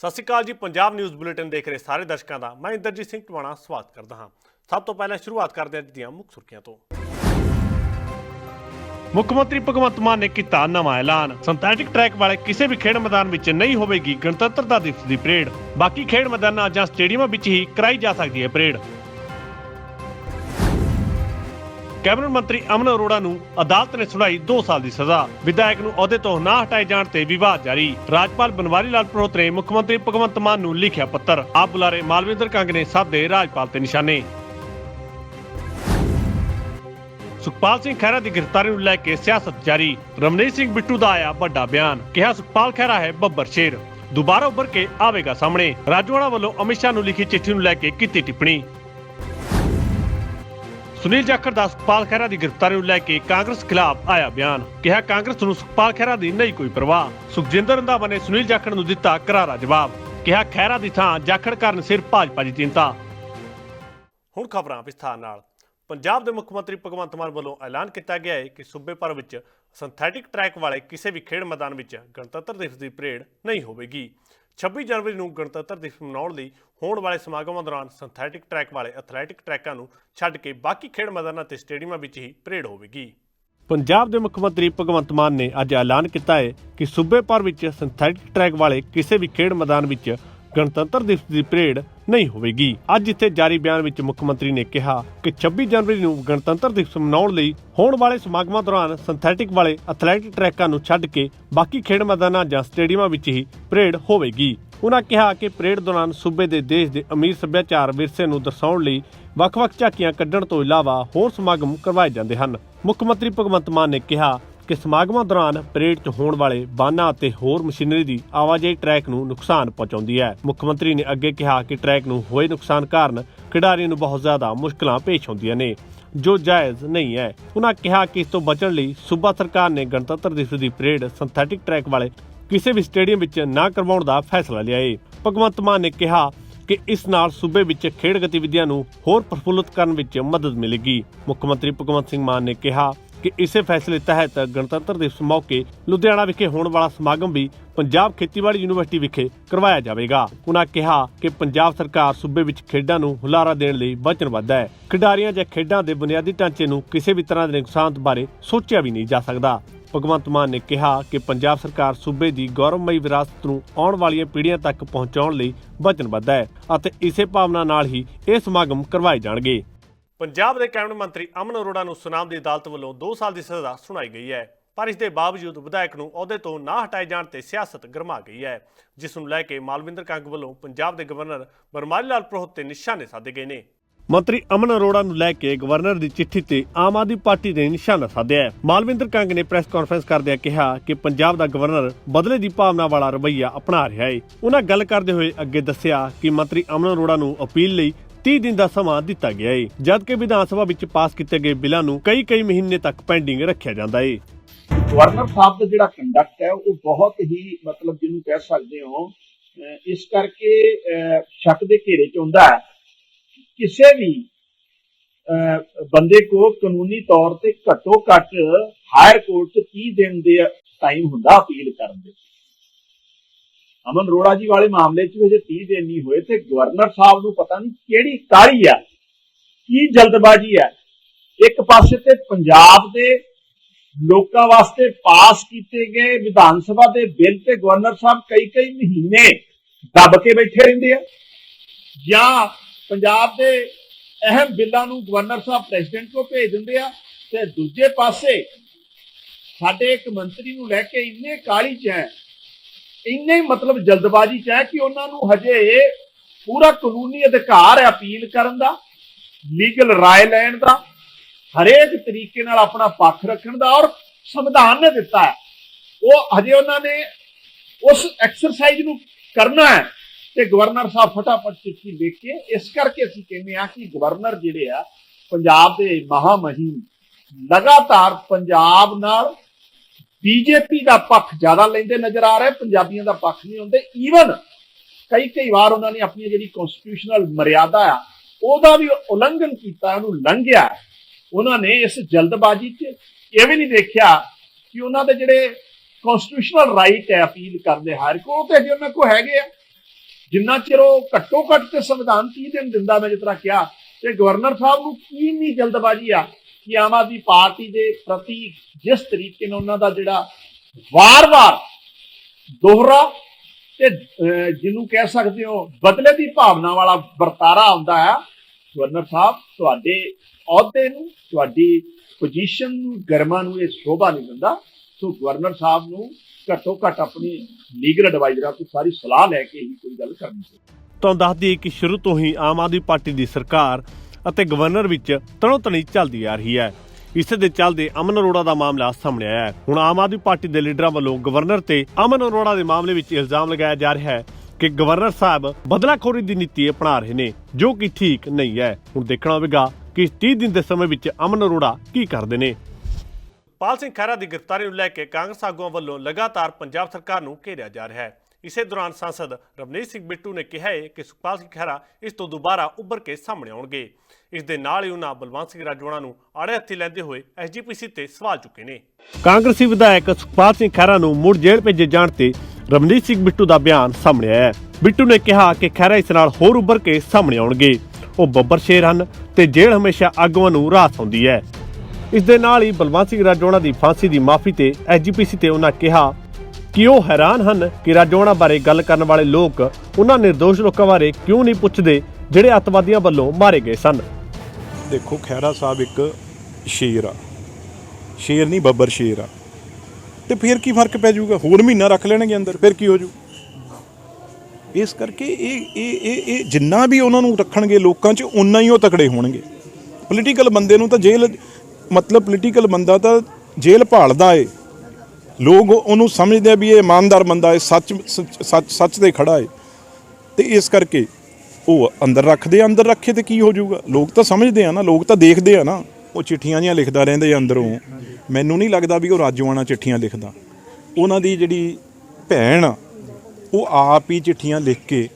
ਸਤਿ ਸ਼੍ਰੀ ਅਕਾਲ ਜੀ, Punjab news bulletin ਦੇਖ ਰਹੇ ਸਾਰੇ ਦਰਸ਼ਕਾਂ ਦਾ। ਮੈਂ ਇੰਦਰਜੀਤ ਸਿੰਘ ਟਵਾਣਾ ਸਵਾਗਤ ਕਰਦਾ ਹਾਂ। ਸਭ ਤੋਂ ਪਹਿਲਾਂ ਸ਼ੁਰੂਆਤ ਕਰਦੇ ਹਾਂ ਅੱਜ ਦੀਆਂ ਮੁੱਖ ਸੁਰਖੀਆਂ ਤੋਂ। ਮੁੱਖ ਮੰਤਰੀ ਭਗਵੰਤ ਮਾਨ ਨੇ ਕੀਤਾ ਨਵਾਂ ਐਲਾਨ। ਸਿੰਥੈਟਿਕ ਟਰੈਕ ਵਾਲੇ ਕਿਸੇ ਵੀ ਖੇਡ ਮੈਦਾਨ ਵਿੱਚ ਨਹੀਂ ਹੋਵੇਗੀ ਗਣਤੰਤਰਤਾ ਦਿਵਸ ਦੀ ਪਰੇਡ। ਬਾਕੀ ਖੇਡ ਮੈਦਾਨਾਂ ਜਾਂ ਸਟੇਡੀਅਮਾਂ ਵਿੱਚ ਹੀ ਕਰਾਈ ਜਾ ਸਕਦੀ ਹੈ ਪਰੇਡ। ਕੈਬਨਿਟ ਮੰਤਰੀ ਅਮਨ ਅਰੋੜਾ ਨੂੰ ਅਦਾਲਤ ਨੇ ਸੁਣਾਈ 2 ਸਾਲ ਦੀ ਸਜ਼ਾ। ਵਿਧਾਇਕ ਨੂੰ ਅਹੁਦੇ ਤੋਂ ਨਾ ਹਟਾਏ ਜਾਣ ਤੇ ਵਿਵਾਦ ਜਾਰੀ। ਰਾਜਪਾਲ ਬਨਵਾਰੀ ਲਾਲ ਪ੍ਰੋਹਤ ਨੇ ਮੁੱਖ ਮੰਤਰੀ ਭਗਵੰਤ ਮਾਨ ਨੂੰ ਲਿਖਿਆ ਪੱਤਰ। ਆਪ ਬੁਲਾਰੇ ਮਾਲਵਿੰਦਰ ਕੰਗ ਨੇ ਸਾਧੇ ਰਾਜਪਾਲ ਤੇ ਨਿਸ਼ਾਨੇ। ਸੁਖਪਾਲ ਸਿੰਘ ਖਹਿਰਾ ਦੀ ਗ੍ਰਿਫਤਾਰੀ ਨੂੰ ਲੈ ਕੇ ਸਿਆਸਤ ਜਾਰੀ। ਰਮਨੀਤ ਸਿੰਘ ਬਿੱਟੂ ਦਾ ਆਇਆ ਵੱਡਾ ਬਿਆਨ। ਕਿਹਾ, ਸੁਖਪਾਲ ਖਹਿਰਾ ਹੈ ਬੱਬਰ ਸ਼ੇਰ। ਦੁਬਾਰਾ ਉੱਭਰ ਕੇ ਆਵੇਗਾ ਸਾਹਮਣੇ। ਰਾਜਵਾੜਾ ਵੱਲੋਂ ਅਮਿਤ ਸ਼ਾਹ ਨੂੰ ਲਿਖੀ ਚਿੱਠੀ ਨੂੰ ਲੈ ਕੇ ਕੀਤੀ ਟਿੱਪਣੀ। ਸੁਨੀਲ ਜਾਖੜ ਦਾ ਸੁਖਪਾਲ ਖਹਿਰਾ ਦੀ ਗ੍ਰਿਫਤਾਰੀ ਨੂੰ ਲੈ ਕੇ ਕਾਂਗਰਸ ਖਿਲਾਫ ਆਇਆ ਬਿਆਨ। ਕਿਹਾ ਕਾਂਗਰਸ ਨੂੰ ਸੁਖਪਾਲ ਖਹਿਰਾ ਦੀ ਨਹੀਂ ਕੋਈ ਪਰਵਾਹ। ਸੁਖਜਿੰਦਰ ਰੰਧਾਵਾ ਨੇ ਸੁਨੀਲ ਜਾਖੜ ਨੂੰ ਦਿੱਤਾ ਕਰਾਰਾ ਜਵਾਬ। ਕਿਹਾ ਖਹਿਰਾ ਦੀ ਥਾਂ ਜਾਖੜ ਕਾਰਨ ਸਿਰ ਭਾਜਪਾ ਦੀ ਚਿੰਤਾ। ਹੁਣ ਖਬਰਾਂ ਵਿਸਥਾਰ ਨਾਲ। ਪੰਜਾਬ ਦੇ ਮੁੱਖ ਮੰਤਰੀ ਭਗਵੰਤ ਮਾਨ ਵੱਲੋਂ ਐਲਾਨ ਕੀਤਾ ਗਿਆ ਹੈ ਕਿ ਸੂਬੇ ਭਰ ਵਿੱਚ ਸਿੰਥੈਟਿਕ ਟਰੈਕ ਵਾਲੇ ਕਿਸੇ ਵੀ ਖੇਡ ਮੈਦਾਨ ਵਿੱਚ ਗਣਤੰਤਰ ਦਿਵਸ ਦੀ ਪਰੇਡ ਨਹੀਂ ਹੋਵੇਗੀ। 26 ਜਨਵਰੀ ਨੂੰ ਗਣਤੰਤਰ ਦਿਵਸ ਮਨਾਉਣ ਲਈ ਹੋਣ ਵਾਲੇ ਸਮਾਗਮਾਂ ਦੌਰਾਨ ਸਿੰਥੈਟਿਕ ਟਰੈਕ ਵਾਲੇ ਐਥਲੈਟਿਕ ਟਰੈਕਾਂ ਨੂੰ ਛੱਡ ਕੇ ਬਾਕੀ ਖੇਡ ਮੈਦਾਨਾਂ ਤੇ ਸਟੇਡੀਅਮਾਂ ਵਿੱਚ ਹੀ ਪਰੇਡ ਹੋਵੇਗੀ। ਪੰਜਾਬ ਦੇ ਮੁੱਖ ਮੰਤਰੀ ਭਗਵੰਤ ਮਾਨ ਨੇ ਅੱਜ ਐਲਾਨ ਕੀਤਾ ਹੈ ਕਿ ਸੂਬੇ ਭਰ ਵਿੱਚ ਸਿੰਥੈਟਿਕ ਟਰੈਕ ਵਾਲੇ ਕਿਸੇ ਵੀ ਖੇਡ ਮੈਦਾਨ ਵਿੱਚ ਗਣਤੰਤਰ ਦਿਵਸ ਦੀ ਪਰੇਡ ਨਹੀਂ ਹੋਵੇਗੀ। ਅੱਜ ਇੱਥੇ ਜਾਰੀ ਬਿਆਨ ਵਿੱਚ ਮੁੱਖ ਮੰਤਰੀ ਨੇ ਕਿਹਾ ਕਿ 26 ਜਨਵਰੀ ਨੂੰ ਗਣਤੰਤਰ ਦਿਵਸ ਮਨਾਉਣ ਲਈ ਹੋਣ ਵਾਲੇ ਸਮਾਗਮਾਂ ਦੌਰਾਨ ਸਿੰਥੈਟਿਕ ਵਾਲੇ ਐਥਲੈਟਿਕ ਟਰੈਕਾਂ ਨੂੰ ਛੱਡ ਕੇ ਬਾਕੀ ਖੇਡ ਮੈਦਾਨਾਂ ਜਾਂ ਸਟੇਡੀਅਮਾਂ ਵਿੱਚ ਹੀ ਪਰੇਡ ਹੋਵੇਗੀ। ਉਨ੍ਹਾਂ ਕਿਹਾ ਕਿ ਪਰੇਡ ਦੌਰਾਨ ਸੂਬੇ ਦੇ ਦੇਸ਼ ਦੇ ਅਮੀਰ ਸੱਭਿਆਚਾਰ ਵਿਰਸੇ ਨੂੰ ਦਰਸਾਉਣ ਲਈ ਵੱਖ-ਵੱਖ ਝਾਕੀਆਂ ਕੱਢਣ ਤੋਂ ਇਲਾਵਾ ਹੋਰ ਸਮਾਗਮ ਕਰਵਾਏ ਜਾਂਦੇ ਹਨ। ਮੁੱਖ ਮੰਤਰੀ ਭਗਵੰਤ ਮਾਨ ਨੇ ਕਿਹਾ ਕਿ ਸਮਾਗਮਾਂ ਦੌਰਾਨ ਪਰੇਡ 'ਚ ਹੋਣ ਵਾਲੇ ਬਾਨਾਂ ਅਤੇ ਹੋਰ ਮਸ਼ੀਨਰੀ ਦੀ ਆਵਾਜਾਈ ਟਰੈਕ ਨੂੰ ਨੁਕਸਾਨ ਪਹੁੰਚਾਉਂਦੀ ਹੈ। ਮੁੱਖ ਮੰਤਰੀ ਨੇ ਅੱਗੇ ਕਿਹਾ ਕਿ ਟਰੈਕ ਨੂੰ ਹੋਏ ਨੁਕਸਾਨ ਕਾਰਨ ਖਿਡਾਰੀਆਂ ਨੂੰ ਬਹੁਤ ਜ਼ਿਆਦਾ ਮੁਸ਼ਕਲਾਂ ਪੇਸ਼ ਆਉਂਦੀਆਂ ਨੇ, ਜੋ ਜਾਇਜ਼ ਨਹੀਂ ਹੈ। ਉਹਨਾਂ ਕਿਹਾ ਕਿ ਇਸ ਤੋਂ ਬਚਣ ਲਈ ਸੂਬਾ ਸਰਕਾਰ ਨੇ ਗਣਤੰਤਰ ਦਿਵਸ ਦੀ ਪਰੇਡ ਸਿੰਥੈਟਿਕ ਟਰੈਕ ਵਾਲੇ ਕਿਸੇ ਵੀ ਸਟੇਡੀਅਮ ਵਿੱਚ ਨਾ ਕਰਵਾਉਣ ਦਾ ਫੈਸਲਾ ਲਿਆ ਹੈ ਭਗਵੰਤ ਮਾਨ ਨੇ ਕਿਹਾ ਕਿ ਇਸ ਨਾਲ ਸੂਬੇ ਵਿੱਚ ਖੇਡ ਗਤੀਵਿਧੀਆਂ ਨੂੰ ਹੋਰ ਪ੍ਰਫੁੱਲਤ ਕਰਨ ਵਿੱਚ ਮਦਦ ਮਿਲੇਗੀ। ਮੁੱਖ ਮੰਤਰੀ ਭਗਵੰਤ ਸਿੰਘ ਮਾਨ ਨੇ ਕਿਹਾ ਕਿ ਇਸੇ ਫੈਸਲੇ ਤਹਿਤ ਗਣਤੰਤਰ ਦਿਵਸ ਮੌਕੇ ਲੁਧਿਆਣਾ ਵਿਖੇ ਹੋਣ ਵਾਲਾ ਸਮਾਗਮ ਵੀ ਪੰਜਾਬ ਖੇਤੀਬਾੜੀ ਯੂਨੀਵਰਸਿਟੀ ਵਿਖੇ ਕਰਵਾਇਆ ਜਾਵੇਗਾ। ਉਹਨਾਂ ਕਿਹਾ ਕਿ ਪੰਜਾਬ ਸਰਕਾਰ ਸੂਬੇ ਵਿੱਚ ਖੇਡਾਂ ਨੂੰ ਹੁਲਾਰਾ ਦੇਣ ਲਈ ਵਚਨਬੱਧ ਹੈ। ਖਿਡਾਰੀਆਂ ਜਾਂ ਖੇਡਾਂ ਦੇ ਬੁਨਿਆਦੀ ਢਾਂਚੇ ਨੂੰ ਕਿਸੇ ਵੀ ਤਰ੍ਹਾਂ ਦੇ ਨੁਕਸਾਨ ਬਾਰੇ ਸੋਚਿਆ ਵੀ ਨਹੀਂ ਜਾ ਸਕਦਾ। ਭਗਵੰਤ ਮਾਨ ਨੇ ਕਿਹਾ ਕਿ ਪੰਜਾਬ ਸਰਕਾਰ ਸੂਬੇ ਦੀ ਗੌਰਵਮਈ ਵਿਰਾਸਤ ਨੂੰ ਆਉਣ ਵਾਲੀਆਂ ਪੀੜ੍ਹੀਆਂ ਤੱਕ ਪਹੁੰਚਾਉਣ ਲਈ ਵਚਨਬੱਧ ਹੈ ਅਤੇ ਇਸੇ ਭਾਵਨਾ ਨਾਲ ਹੀ ਇਹ ਸਮਾਗਮ ਕਰਵਾਏ ਜਾਣਗੇ। ਪੰਜਾਬ ਦੇ ਕੈਬਨਿਟ ਮੰਤਰੀ ਅਮਨ ਅਰੋੜਾ ਨੂੰ ਸੁਨਾਮ ਦੀ ਅਦਾਲਤ ਵੱਲੋਂ 2 ਸਾਲ ਦੀ ਸਜ਼ਾ ਸੁਣਾਈ ਗਈ ਹੈ, ਪਰ ਇਸ ਦੇ ਬਾਵਜੂਦ ਵਿਧਾਇਕ ਨੂੰ ਅਹੁਦੇ ਤੋਂ ਨਾ ਹਟਾਏ ਜਾਣ ਤੇ ਸਿਆਸਤ ਗਰਮਾ ਗਈ ਹੈ, ਜਿਸ ਨੂੰ ਲੈ ਕੇ ਮਾਲਵਿੰਦਰ ਕੰਗ ਵੱਲੋਂ ਪੰਜਾਬ ਦੇ ਗਵਰਨਰ ਬਰਮਾਲੀ ਲਾਲ ਪ੍ਰੋਹਤ ਤੇ ਨਿਸ਼ਾਨੇ ਸਾਧੇ ਗਏ ਨੇ। ਮੰਤਰੀ ਅਮਨ ਅਰੋੜਾ ਨੂੰ ਲੈ ਕੇ ਗਵਰਨਰ ਦੀ ਚਿੱਠੀ ਤੇ ਆਮ ਆਦਮੀ ਪਾਰਟੀ ਦੇ ਨਿਸ਼ਾਨਾ ਸਾਧਿਆ ਹੈ। ਮਾਲਵਿੰਦਰ ਕੰਗ ਨੇ ਪ੍ਰੈਸ ਕਾਨਫਰੰਸ ਕਰਦਿਆਂ ਕਿਹਾ ਕਿ ਪੰਜਾਬ ਦਾ ਗਵਰਨਰ ਬਦਲੇ ਦੀ ਭਾਵਨਾ ਵਾਲਾ ਰਵੱਈਆ ਅਪਣਾ ਰਿਹਾ ਹੈ। ਉਹਨਾਂ ਗੱਲ ਕਰਦੇ ਹੋਏ ਅੱਗੇ ਦੱਸਿਆ ਕਿ ਮੰਤਰੀ ਅਮਨ ਅਰੋੜਾ ਨੂੰ ਅਪੀਲ ਲਈ 30 ਦਿਨ ਦਾ ਸਮਾਂ ਦਿੱਤਾ ਗਿਆ ਹੈ ਜਦਕਿ ਵਿਧਾਨ ਸਭਾ ਵਿੱਚ ਪਾਸ ਕੀਤੇ ਗਏ ਬਿੱਲਾਂ ਨੂੰ ਕਈ ਕਈ ਮਹੀਨੇ ਤੱਕ ਪੈਂਡਿੰਗ ਰੱਖਿਆ ਜਾਂਦਾ ਹੈ ਗਵਰਨਰ ਸਾਹਿਬ ਦਾ ਜਿਹੜਾ ਕੰਡਕਟ ਹੈ, ਉਹ ਬਹੁਤ ਹੀ ਮਤਲਬ ਜਿਹਨੂੰ ਕਹਿ ਸਕਦੇ ਹੋ ਇਸ ਕਰਕੇ ਸ਼ੱਕ ਦੇ ਘੇਰੇ ਚ ਹੁੰਦਾ ਹੈ। ਕਿਸੇ ਵੀ ਬੰਦੇ ਕੋ ਕਾਨੂੰਨੀ ਤੌਰ ਤੇ ਘੱਟੋ ਘੱਟ ਹਾਇਰ ਕੋਰਟ ਚ 30 ਦਿਨ ਦੇ ਟਾਈਮ ਹੁੰਦਾ ਅਪੀਲ ਕਰਨ ਦੇ। ਅਮਨ ਰੋੜਾ ਜੀ ਵਾਲੇ ਮਾਮਲੇ 'ਚ ਵੀ 30 ਦਿਨ ਨਹੀਂ ਹੋਏ ਤੇ ਗਵਰਨਰ ਸਾਹਿਬ ਨੂੰ ਪਤਾ ਨਹੀਂ ਕਿਹੜੀ ਕਾਹਲੀ ਆ, ਕੀ ਜਲਦਬਾਜ਼ੀ ਹੈ ਇੱਕ ਪਾਸੇ ਤੇ ਪੰਜਾਬ ਦੇ ਲੋਕਾਂ ਵਾਸਤੇ ਪਾਸ ਕੀਤੇ ਗਏ ਵਿਧਾਨ ਸਭਾ ਦੇ ਬਿੱਲ ਤੇ ਗਵਰਨਰ ਸਾਹਿਬ ਕਈ ਕਈ ਮਹੀਨੇ ਦੱਬ ਕੇ ਬੈਠੇ ਰਹਿੰਦੇ ਆ। ਜਾਂ ਪੰਜਾਬ ਦੇ ਅਹਿਮ ਬਿੱਲਾਂ ਨੂੰ ਗਵਰਨਰ ਸਾਹਿਬ ਪ੍ਰੈਜ਼ੀਡੈਂਟ ਕੋ ਭੇਜ ਦਿੰਦੇ ਆ ਤੇ ਦੂਜੇ ਪਾਸੇ ਸਾਡੇ ਇੱਕ ਮੰਤਰੀ ਨੂੰ ਲੈ ਕੇ ਇੰਨੇ ਕਾਲੀ ਚ ਹੈ ਇੰਨੇ ਮਤਲਬ ਜਲਦਬਾਜ਼ੀ ਚ ਹੈ ਕਿ ਉਹਨਾਂ ਨੂੰ ਹਜੇ ਪੂਰਾ ਕਾਨੂੰਨੀ ਅਧਿਕਾਰ ਹੈ ਅਪੀਲ ਕਰਨ ਦਾ ਲੀਗਲ ਰਾਏ ਲੈਣ ਦਾ, ਹਰੇਕ ਤਰੀਕੇ ਨਾਲ ਆਪਣਾ ਪੱਖ ਰੱਖਣ ਦਾ ਔਰ ਸੰਵਿਧਾਨ ਨੇ ਦਿੱਤਾ ਹੈ। ਉਹ ਹਜੇ ਉਹਨਾਂ ਨੇ ਉਸ ਐਕਸਰਸਾਈਜ਼ ਨੂੰ ਕਰਨਾ ਹੈ ਤੇ ਗਵਰਨਰ ਸਾਹਿਬ ਫਟਾਫਟ ਚਿੱਠੀ ਲਿਖ ਕੇ ਇਸ ਕਰਕੇ ਅਸੀਂ ਕਹਿੰਦੇ ਆ ਕਿ ਗਵਰਨਰ ਜਿਹੜੇ ਆ, ਪੰਜਾਬ ਦੇ ਮਹਾਮਹਿਮ ਲਗਾਤਾਰ ਪੰਜਾਬ ਨਾਲ ਬੀਜੇਪੀ ਦਾ ਪੱਖ ਜ਼ਿਆਦਾ ਲੈਂਦੇ ਨਜ਼ਰ ਆ ਰਹੇ, ਪੰਜਾਬੀਆਂ ਦਾ ਪੱਖ ਨਹੀਂ ਹੁੰਦੇ। ਈਵਨ ਕਈ ਕਈ ਵਾਰ ਉਹਨਾਂ ਨੇ ਆਪਣੀ ਜਿਹੜੀ ਕਨਸਟੀਟਿਊਸ਼ਨਲ ਮਰਿਆਦਾ ਆ, ਉਹਦਾ ਵੀ ਉਲੰਘਣ ਕੀਤਾ, ਉਹਨੂੰ ਲੰਘਿਆ। ਉਹਨਾਂ ਨੇ ਇਸ ਜਲਦਬਾਜ਼ੀ 'ਚ ਇਹ ਵੀ ਨਹੀਂ ਦੇਖਿਆ ਕਿ ਉਹਨਾਂ ਦੇ ਜਿਹੜੇ ਕਨਸਟੀਟਿਊਸ਼ਨਲ ਰਾਈਟ ਹੈ ਅਪੀਲ ਕਰਦੇ ਹਰ ਕੋ ਉਹ ਤੇ ਅਜੇ ਉਹਨਾਂ ਕੋ ਹੈਗੇ ਆ। ਜਿੰਨਾ ਚਿਰ ਉਹ ਘੱਟੋ ਘੱਟ ਤੇ ਸੰਵਿਧਾਨ 30 ਦਿਨ ਦਿੰਦਾ, ਮੈਂ ਜਿਸ ਤਰ੍ਹਾਂ ਕਿਹਾ, ਤੇ ਗਵਰਨਰ ਸਾਹਿਬ ਨੂੰ ਕੀ ਇੰਨੀ ਜਲਦਬਾਜ਼ੀ ਆ ਕਿ ਆਮ ਆਦਮੀ ਪਾਰਟੀ ਦੇ ਪ੍ਰਤੀ ਜਿਸ ਤਰੀਕੇ ਨਾਲ ਉਹਨਾਂ ਦਾ ਜਿਹੜਾ ਵਾਰ-ਵਾਰ ਦੋਹਰਾ ਤੇ ਜਿਹਨੂੰ ਕਹਿ ਸਕਦੇ ਹੋ ਬਦਲੇ ਦੀ ਭਾਵਨਾ ਵਾਲਾ ਵਰਤਾਰਾ ਆਉਂਦਾ ਹੈ ਗਵਰਨਰ ਸਾਹਿਬ, ਤੁਹਾਡੇ ਅਹੁਦੇ ਨੂੰ, ਤੁਹਾਡੀ ਪੋਜੀਸ਼ਨ ਨੂੰ, ਗਰਮਾ ਨੂੰ ਇਹ ਸ਼ੋਭਾ ਨਹੀਂ ਦਿੰਦਾ। ਸੋ ਗਵਰਨਰ ਸਾਹਿਬ ਨੂੰ ਘੱਟੋ ਘੱਟ ਆਪਣੀ ਲੀਗਲ ਐਡਵਾਈਜ਼ਰਾਂ ਤੋਂ ਸਾਰੀ ਸਲਾਹ ਲੈ ਕੇ ਹੀ ਕੋਈ ਗੱਲ ਕਰਨੀ ਚਾਹੀਦੀ। ਤੁਹਾਨੂੰ ਦੱਸਦੀ ਕਿ ਸ਼ੁਰੂ ਤੋਂ ਹੀ ਆਮ ਆਦਮੀ ਪਾਰਟੀ ਦੀ ਸਰਕਾਰ ਅਤੇ ਗਵਰਨਰ ਵਿੱਚ ਤਣੋ-ਤਣੀ ਚੱਲਦੀ ਆ ਰਹੀ ਹੈ। ਇਸੇ ਦੇ ਚੱਲਦੇ ਅਮਨ ਅਰੋੜਾ ਦਾ ਮਾਮਲਾ ਸਾਹਮਣੇ ਆਇਆ ਹੈ। ਹੁਣ ਆਮ ਆਦਮੀ ਪਾਰਟੀ ਦੇ ਲੀਡਰਾਂ ਵੱਲੋਂ ਗਵਰਨਰ ਤੇ ਅਮਨ ਅਰੋੜਾ ਦੇ ਮਾਮਲੇ ਵਿੱਚ ਇਲਜ਼ਾਮ ਲਗਾਇਆ ਜਾ ਰਿਹਾ ਹੈ ਕਿ ਗਵਰਨਰ ਸਾਹਿਬ ਬਦਲਾਖੋਰੀ ਦੀ ਨੀਤੀ ਅਪਣਾ ਰਹੇ ਨੇ, ਜੋ ਕਿ ਠੀਕ ਨਹੀਂ ਹੈ। ਹੁਣ ਦੇਖਣਾ ਹੋਵੇਗਾ ਕਿ ਇਸ 30 ਦਿਨ ਦੇ ਸਮੇਂ ਵਿੱਚ ਅਮਨ ਅਰੋੜਾ ਕੀ ਕਰਦੇ ਨੇ। ਪਾਲ ਸਿੰਘ ਖਹਿਰਾ ਦੀ ਗ੍ਰਿਫਤਾਰੀ ਨੂੰ ਲੈ ਕੇ ਕਾਂਗਰਸ ਆਗੂਆਂ ਵੱਲੋਂ ਲਗਾਤਾਰ ਪੰਜਾਬ ਸਰਕਾਰ ਨੂੰ ਘੇਰਿਆ ਜਾ ਰਿਹਾ ਹੈ। ਇਸੇ ਦੌਰਾਨ ਸੰਸਦ ਰਵਨੀਤ ਸਿੰਘ ਬਿੱਟੂ ਨੇ ਕਿਹਾ ਹੈ ਕਿ ਸੁਖਪਾਲ ਸਿੰਘ ਖਹਿਰਾ ਇਸ ਤੋਂ ਦੁਬਾਰਾ ਉੱਭਰ ਕੇ ਸਾਹਮਣੇ ਆਉਣਗੇ। ਇਸ ਦੇ ਨਾਲ ਹੀ ਉਹਨਾਂ ਬਲਵੰਤ ਸਿੰਘ ਰਾਜਵਾਨਾ ਨੂੰ ਆੜੇ ਹੱਥੀ ਲੈਂਦੇ ਹੋਏ ਐਸਜੀਪੀਸੀ ਤੇ ਸਵਾਲ ਚੁੱਕੇ ਨੇ। ਕਾਂਗਰਸੀ ਵਿਧਾਇਕ ਸੁਖਪਾਲ ਸਿੰਘ ਖਹਿਰਾ ਨੂੰ ਮੁੜ ਜੇਲ੍ਹ ਭੇਜੇ ਜਾਣ ਤੇ ਰਵਨੀਤ ਸਿੰਘ ਬਿੱਟੂ ਦਾ ਬਿਆਨ ਸਾਹਮਣੇ ਆਇਆ ਹੈ। ਬਿੱਟੂ ਨੇ ਕਿਹਾ ਕਿ ਖਹਿਰਾ ਇਸ ਨਾਲ ਹੋਰ ਉੱਭਰ ਕੇ ਸਾਹਮਣੇ ਆਉਣਗੇ। ਉਹ ਬੱਬਰ ਸ਼ੇਰ ਹਨ ਤੇ ਜੇਲ੍ਹ ਹਮੇਸ਼ਾ ਆਗੂਆਂ ਨੂੰ ਰਾਸ ਆਉਂਦੀ ਹੈ। ਇਸ ਦੇ ਨਾਲ ਹੀ ਬਲਵੰਤ ਸਿੰਘ ਰਾਜੋਣਾ ਦੀ ਫਾਂਸੀ ਦੀ ਮਾਫੀ ਤੇ ਐਸਜੀਪੀਸੀ ਤੇ ਉਹਨਾਂ ਕਿਹਾ ਕਿ ਉਹ ਹੈਰਾਨ ਹਨ ਕਿ ਰਾਜੋਣਾ ਬਾਰੇ ਗੱਲ ਕਰਨ ਵਾਲੇ ਲੋਕ ਉਹਨਾਂ ਨਿਰਦੋਸ਼ ਲੋਕਾਂ ਬਾਰੇ ਕਿਉਂ ਨਹੀਂ ਪੁੱਛਦੇ, ਜਿਹੜੇ ਅੱਤਵਾਦੀਆਂ ਵੱਲੋਂ ਮਾਰੇ ਗਏ ਸਨ। ਦੇਖੋ ਖੈਰਾ ਸਾਹਿਬ ਇੱਕ ਸ਼ੇਰ ਆ। ਸ਼ੇਰ ਨਹੀਂ, ਬੱਬਰ ਸ਼ੇਰ ਆ। ਤੇ ਫਿਰ ਕੀ ਫ਼ਰਕ ਪੈ ਜਾਊਗਾ? ਹੋਰ ਮਹੀਨਾ ਰੱਖ ਲੈਣਗੇ ਅੰਦਰ, ਫਿਰ ਕੀ ਹੋ ਜੂ ਇਸ ਕਰਕੇ ਇਹ ਇਹ ਇਹ ਇਹ ਜਿੰਨਾ ਵੀ ਉਹਨਾਂ ਨੂੰ ਰੱਖਣਗੇ ਲੋਕਾਂ 'ਚ ਉਨਾ ਹੀ ਉਹ ਤਕੜੇ ਹੋਣਗੇ। ਪੋਲੀਟੀਕਲ ਬੰਦੇ ਨੂੰ ਤਾਂ ਜੇਲ੍ਹ, ਮਤਲਬ ਪੋਲੀਟੀਕਲ ਬੰਦਾ ਤਾਂ ਜੇਲ੍ਹ ਭਾਲਦਾ ਏ। ਲੋਕ ਉਹਨੂੰ ਸਮਝਦੇ ਆ ਵੀ ਇਹ ਇਮਾਨਦਾਰ ਬੰਦਾ ਹੈ, ਸੱਚ ਸੱਚ ਸੱਚ ਤੇ ਖੜਾ ਹੈ। ਤੇ ਇਸ ਕਰਕੇ ਉਹ ਅੰਦਰ ਰੱਖਦੇ ਅੰਦਰ ਰੱਖੇ ਤੇ ਕੀ ਹੋ ਜਾਊਗਾ? ਲੋਕ ਤਾਂ ਸਮਝਦੇ ਆ ਨਾ, ਲੋਕ ਤਾਂ ਦੇਖਦੇ ਆ ਨਾ। ਉਹ ਚਿੱਠੀਆਂ ਜੀਆਂ ਲਿਖਦਾ ਰਹਿੰਦੇ ਆ ਅੰਦਰੋਂ। ਮੈਨੂੰ ਨਹੀਂ ਲੱਗਦਾ ਵੀ ਉਹ ਰਾਜੋਆਣਾ ਚਿੱਠੀਆਂ ਲਿਖਦਾ। ਉਹਨਾਂ ਦੀ ਜਿਹੜੀ ਭੈਣ ਆ, ਉਹ ਆਪ ਹੀ ਚਿੱਠੀਆਂ ਲਿਖ ਕੇ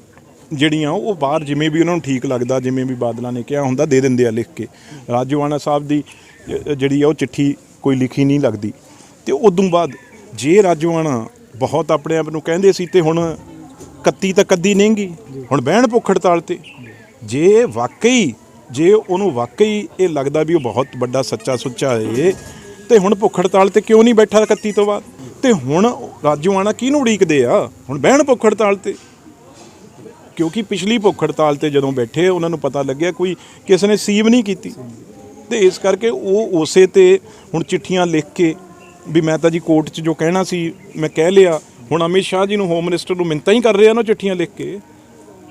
ਜਿਹੜੀਆਂ ਉਹ ਬਾਹਰ ਜਿਵੇਂ ਵੀ ਉਹਨਾਂ ਨੂੰ ਠੀਕ ਲੱਗਦਾ, ਜਿਵੇਂ ਵੀ ਬਾਦਲਾਂ ਨੇ ਕਿਹਾ ਹੁੰਦਾ, ਦੇ ਦਿੰਦੇ ਆ ਲਿਖ ਕੇ। ਰਾਜੋਆਣਾ ਸਾਹਿਬ ਦੀ ਜਿਹੜੀ ਆ ਉਹ ਚਿੱਠੀ ਕੋਈ ਲਿਖੀ ਨਹੀਂ ਲੱਗਦੀ। ਤੇ ਉਦੋਂ ਬਾਅਦ ਜੇ ਰਾਜੋਆਣਾ ਬਹੁਤ ਆਪਣੇ ਆਪ ਨੂੰ ਕਹਿੰਦੇ ਸੀ ਤੇ ਹੁਣ ਕੱਤੀ ਤਾਂ ਕੱਦੀ ਨਹੀਂਗੀ ਹੁਣ ਬਹਿਣ ਭੁੱਖ ਹੜਤਾਲ ਤੇ। ਜੇ ਵਾਕਈ, ਜੇ ਉਹਨੂੰ ਵਾਕਈ ਇਹ ਲੱਗਦਾ ਵੀ ਉਹ ਬਹੁਤ ਵੱਡਾ ਸੱਚਾ ਸੁੱਚਾ ਏ, ਤੇ ਹੁਣ ਭੁੱਖ ਹੜਤਾਲ ਤੇ ਕਿਉਂ ਨਹੀਂ ਬੈਠਾ ਕੱਤੀ ਤੋਂ ਬਾਅਦ? ਤੇ ਹੁਣ ਰਾਜੋਆਣਾ ਕਿਹਨੂੰ ਉਡੀਕਦੇ ਆ? ਹੁਣ ਬਹਿਣ ਭੁੱਖ ਹੜਤਾਲ ਤੇ। ਕਿਉਂਕਿ ਪਿਛਲੀ ਭੁੱਖ ਹੜਤਾਲ ਤੇ ਜਦੋਂ ਬੈਠੇ, ਉਹਨਾਂ ਨੂੰ ਪਤਾ ਲੱਗਿਆ ਕੋਈ ਕਿਸੇ ਨੇ ਸੀਵ ਨਹੀਂ ਕੀਤੀ। ਤੇ ਇਸ ਕਰਕੇ ਉਹ ਉਸੇ ਤੇ ਹੁਣ ਚਿੱਠੀਆਂ ਲਿਖ ਕੇ ਵੀ ਮੈਂ ਤਾਂ ਜੀ ਕੋਰਟ 'ਚ ਜੋ ਕਹਿਣਾ ਸੀ, ਮੈਂ ਕਹਿ ਲਿਆ। ਹੁਣ ਅਮਿਤ ਸ਼ਾਹ ਜੀ ਨੂੰ ਹੋਮ ਮਿਨਿਸਟਰ ਨੂੰ ਮਿੰਤਾ ਹੀ ਕਰ ਰਿਹਾ ਨਾ ਚਿੱਠੀਆਂ ਲਿਖ ਕੇ।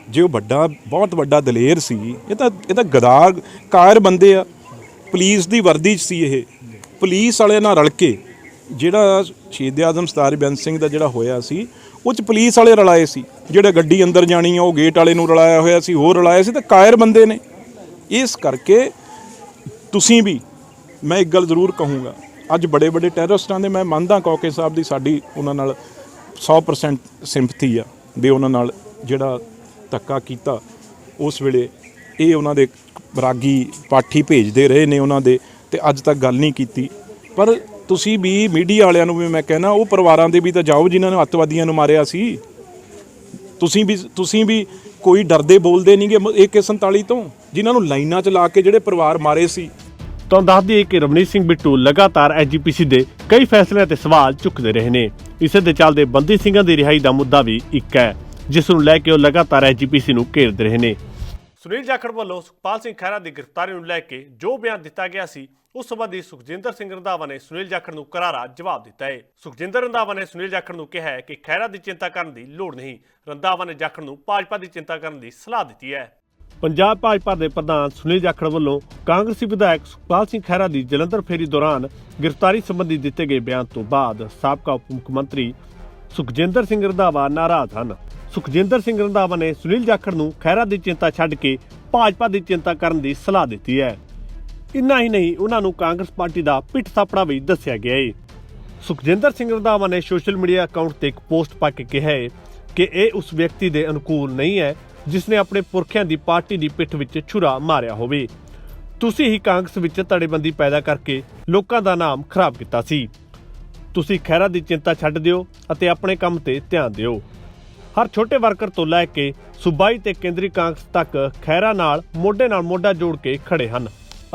ਜੇ ਉਹ ਵੱਡਾ, ਬਹੁਤ ਵੱਡਾ ਦਲੇਰ ਸੀ, ਇਹ ਤਾਂ ਇਹ ਤਾਂ ਗਦਾਰ, ਕਾਇਰ ਬੰਦੇ ਆ। ਪੁਲਿਸ ਦੀ ਵਰਦੀ 'ਚ ਸੀ ਇਹ। ਪੁਲਿਸ ਵਾਲਿਆਂ ਨਾਲ ਰਲ ਕੇ ਜਿਹੜਾ ਸ਼ਹੀਦ ਆਜ਼ਮ ਸਤਾਰ ਬੈਂਸ ਸਿੰਘ ਦਾ ਜਿਹੜਾ ਹੋਇਆ ਸੀ, ਉਹ 'ਚ ਪੁਲਿਸ ਵਾਲੇ ਰਲਾਏ ਸੀ। ਜਿਹੜੇ ਗੱਡੀ ਅੰਦਰ ਜਾਣੀ ਆ, ਉਹ ਗੇਟ ਵਾਲੇ ਨੂੰ ਰਲਾਇਆ ਹੋਇਆ ਸੀ, ਹੋਰ ਰਲਾਇਆ ਸੀ, ਤਾਂ ਕਾਇਰ ਬੰਦੇ ਨੇ। ਇਸ ਕਰਕੇ ਤੁਸੀਂ ਵੀ, ਮੈਂ ਇੱਕ ਗੱਲ ਜ਼ਰੂਰ ਕਹੂੰਗਾ ਅੱਜ ਬੜੇ ਬੜੇ ਟੈਰਰਿਸਟਾਂ ਦੇ ਮੈਂ ਮੰਨਦਾ ਕੌਕੇ ਸਾਹਿਬ ਦੀ ਸਾਡੀ ਉਹਨਾਂ ਨਾਲ 100% ਸਿੰਪਥੀ ਆ, ਵੀ ਉਹਨਾਂ ਨਾਲ ਜਿਹੜਾ ਧੱਕਾ ਕੀਤਾ, ਉਸ ਵੇਲੇ ਇਹ ਉਹਨਾਂ ਦੇ ਰਾਗੀ ਪਾਠੀ ਭੇਜਦੇ ਰਹੇ ਨੇ ਉਹਨਾਂ ਦੇ ਤੇ ਅੱਜ ਤੱਕ ਗੱਲ ਨਹੀਂ ਕੀਤੀ। ਪਰ ਤੁਸੀਂ ਵੀ ਮੀਡੀਆ ਵਾਲਿਆਂ ਨੂੰ ਵੀ ਮੈਂ ਕਹਿਣਾ, ਉਹ ਪਰਿਵਾਰਾਂ ਦੇ ਵੀ ਤਾਂ ਜਾਓ ਜਿਨ੍ਹਾਂ ਨੇ ਅੱਤਵਾਦੀਆਂ ਨੂੰ ਮਾਰਿਆ ਸੀ। ਤੁਸੀਂ ਵੀ ਤੁਸੀਂ ਵੀ ਕੋਈ ਡਰਦੇ ਬੋਲਦੇ ਨਹੀਂਗੇ AK47 ਤੋਂ, ਜਿਨ੍ਹਾਂ ਨੂੰ ਲਾਈਨਾਂ 'ਚ ਲਾ ਕੇ ਜਿਹੜੇ ਪਰਿਵਾਰ ਮਾਰੇ ਸੀ। ਤੁਹਾਨੂੰ ਦੱਸ ਦਈਏ ਕਿ ਰਵਨੀਤ ਸਿੰਘ ਬਿੱਟੂ ਲਗਾਤਾਰ ਐਸਜੀਪੀਸੀ ਦੇ ਕਈ ਫੈਸਲਿਆਂ ਤੇ ਸਵਾਲ ਚੁੱਕਦੇ ਰਹੇ ਨੇ। ਇਸੇ ਦੇ ਚੱਲਦੇ ਬੰਦੀ ਸਿੰਘਾਂ ਦੀ ਰਿਹਾਈ ਦਾ ਮੁੱਦਾ ਵੀ ਇੱਕ ਹੈ, ਜਿਸ ਨੂੰ ਲੈ ਕੇ ਉਹ ਲਗਾਤਾਰ ਐਸਜੀਪੀਸੀ ਨੂੰ ਘੇਰਦੇ ਰਹੇ ਨੇ। ਸੁਨੀਲ ਜਾਖੜ ਵੱਲੋਂ ਸੁਖਪਾਲ ਸਿੰਘ ਖਹਿਰਾ ਦੀ ਗ੍ਰਿਫਤਾਰੀ ਨੂੰ ਲੈ ਕੇ ਜੋ ਬਿਆਨ ਦਿੱਤਾ ਗਿਆ ਸੀ, ਉਸ ਸੰਬੰਧੀ ਸੁਖਜਿੰਦਰ ਸਿੰਘ ਰੰਧਾਵਾ ਨੇ ਸੁਨੀਲ ਜਾਖੜ ਨੂੰ ਕਰਾਰਾ ਜਵਾਬ ਦਿੱਤਾ ਹੈ। ਸੁਖਜਿੰਦਰ ਰੰਧਾਵਾ ਨੇ ਸੁਨੀਲ ਜਾਖੜ ਨੂੰ ਕਿਹਾ ਹੈ ਕਿ ਖਹਿਰਾ ਦੀ ਚਿੰਤਾ ਕਰਨ ਦੀ ਲੋੜ ਨਹੀਂ। ਰੰਧਾਵਾ ਨੇ ਜਾਖੜ ਨੂੰ ਭਾਜਪਾ ਦੀ ਚਿੰਤਾ ਕਰਨ ਦੀ ਸਲਾਹ ਦਿੱਤੀ ਹੈ। ਪੰਜਾਬ ਭਾਜਪਾ ਦੇ ਪ੍ਰਧਾਨ ਸੁਨੀਲ ਜਾਖੜ ਵੱਲੋਂ ਕਾਂਗਰਸੀ ਵਿਧਾਇਕ ਸੁਖਪਾਲ ਸਿੰਘ ਖਹਿਰਾ ਦੀ ਜਲੰਧਰ ਫੇਰੀ ਦੌਰਾਨ ਗ੍ਰਿਫਤਾਰੀ ਸੰਬੰਧੀ ਦਿੱਤੇ ਗਏ ਬਿਆਨ ਤੋਂ ਬਾਅਦ ਸਾਬਕਾ ਉਪ ਮੁੱਖ ਮੰਤਰੀ ਸੁਖਜਿੰਦਰ ਸਿੰਘ ਰੰਧਾਵਾ ਨਾਰਾਜ਼ ਹਨ। ਸੁਖਜਿੰਦਰ ਸਿੰਘ ਰੰਧਾਵਾ ਨੇ ਸੁਨੀਲ ਜਾਖੜ ਨੂੰ ਖਹਿਰਾ ਦੀ ਚਿੰਤਾ ਛੱਡ ਕੇ ਭਾਜਪਾ ਦੀ ਚਿੰਤਾ ਕਰਨ ਦੀ ਸਲਾਹ ਦਿੱਤੀ ਹੈ। ਇੰਨਾ ਹੀ ਨਹੀਂ, ਉਹਨਾਂ ਨੂੰ ਕਾਂਗਰਸ ਪਾਰਟੀ ਦਾ ਪਿੱਠ ਥਾਪੜਾ ਵੀ ਦੱਸਿਆ ਗਿਆ ਹੈ ਸੁਖਜਿੰਦਰ ਸਿੰਘ ਰੰਧਾਵਾ ਨੇ ਸੋਸ਼ਲ ਮੀਡੀਆ ਅਕਾਊਂਟ ਤੇ ਇੱਕ ਪੋਸਟ ਪਾ ਕੇ ਕਿਹਾ ਹੈ ਕਿ ਇਹ ਉਸ ਵਿਅਕਤੀ ਦੇ ਅਨੁਕੂਲ ਨਹੀਂ ਹੈ ਜਿਸ ਨੇ ਆਪਣੇ ਪੁਰਖਿਆਂ ਦੀ ਪਾਰਟੀ ਦੀ ਪਿੱਠ ਵਿੱਚ ਛੁਰਾ ਮਾਰਿਆ ਹੋਵੇ। ਤੁਸੀਂ ਹੀ ਕਾਂਗਰਸ ਵਿੱਚ ਧੜੇਬੰਦੀ ਪੈਦਾ ਕਰਕੇ ਲੋਕਾਂ ਦਾ ਨਾਮ ਖਰਾਬ ਕੀਤਾ ਸੀ। ਤੁਸੀਂ ਖਹਿਰਾ ਦੀ ਚਿੰਤਾ ਛੱਡ ਦਿਓ ਅਤੇ ਆਪਣੇ ਕੰਮ ਤੇ ਧਿਆਨ ਦਿਓ। ਹਰ ਛੋਟੇ ਵਰਕਰ ਤੋਂ ਲੈ ਕੇ ਸੂਬਾਈ ਤੇ ਕੇਂਦਰੀ ਕਾਂਗਰਸ ਤੱਕ ਖੈਰਾ ਨਾਲ, ਮੋਢੇ ਨਾਲ ਮੋਢਾ ਜੋੜ ਕੇ ਖੜੇ ਹਨ।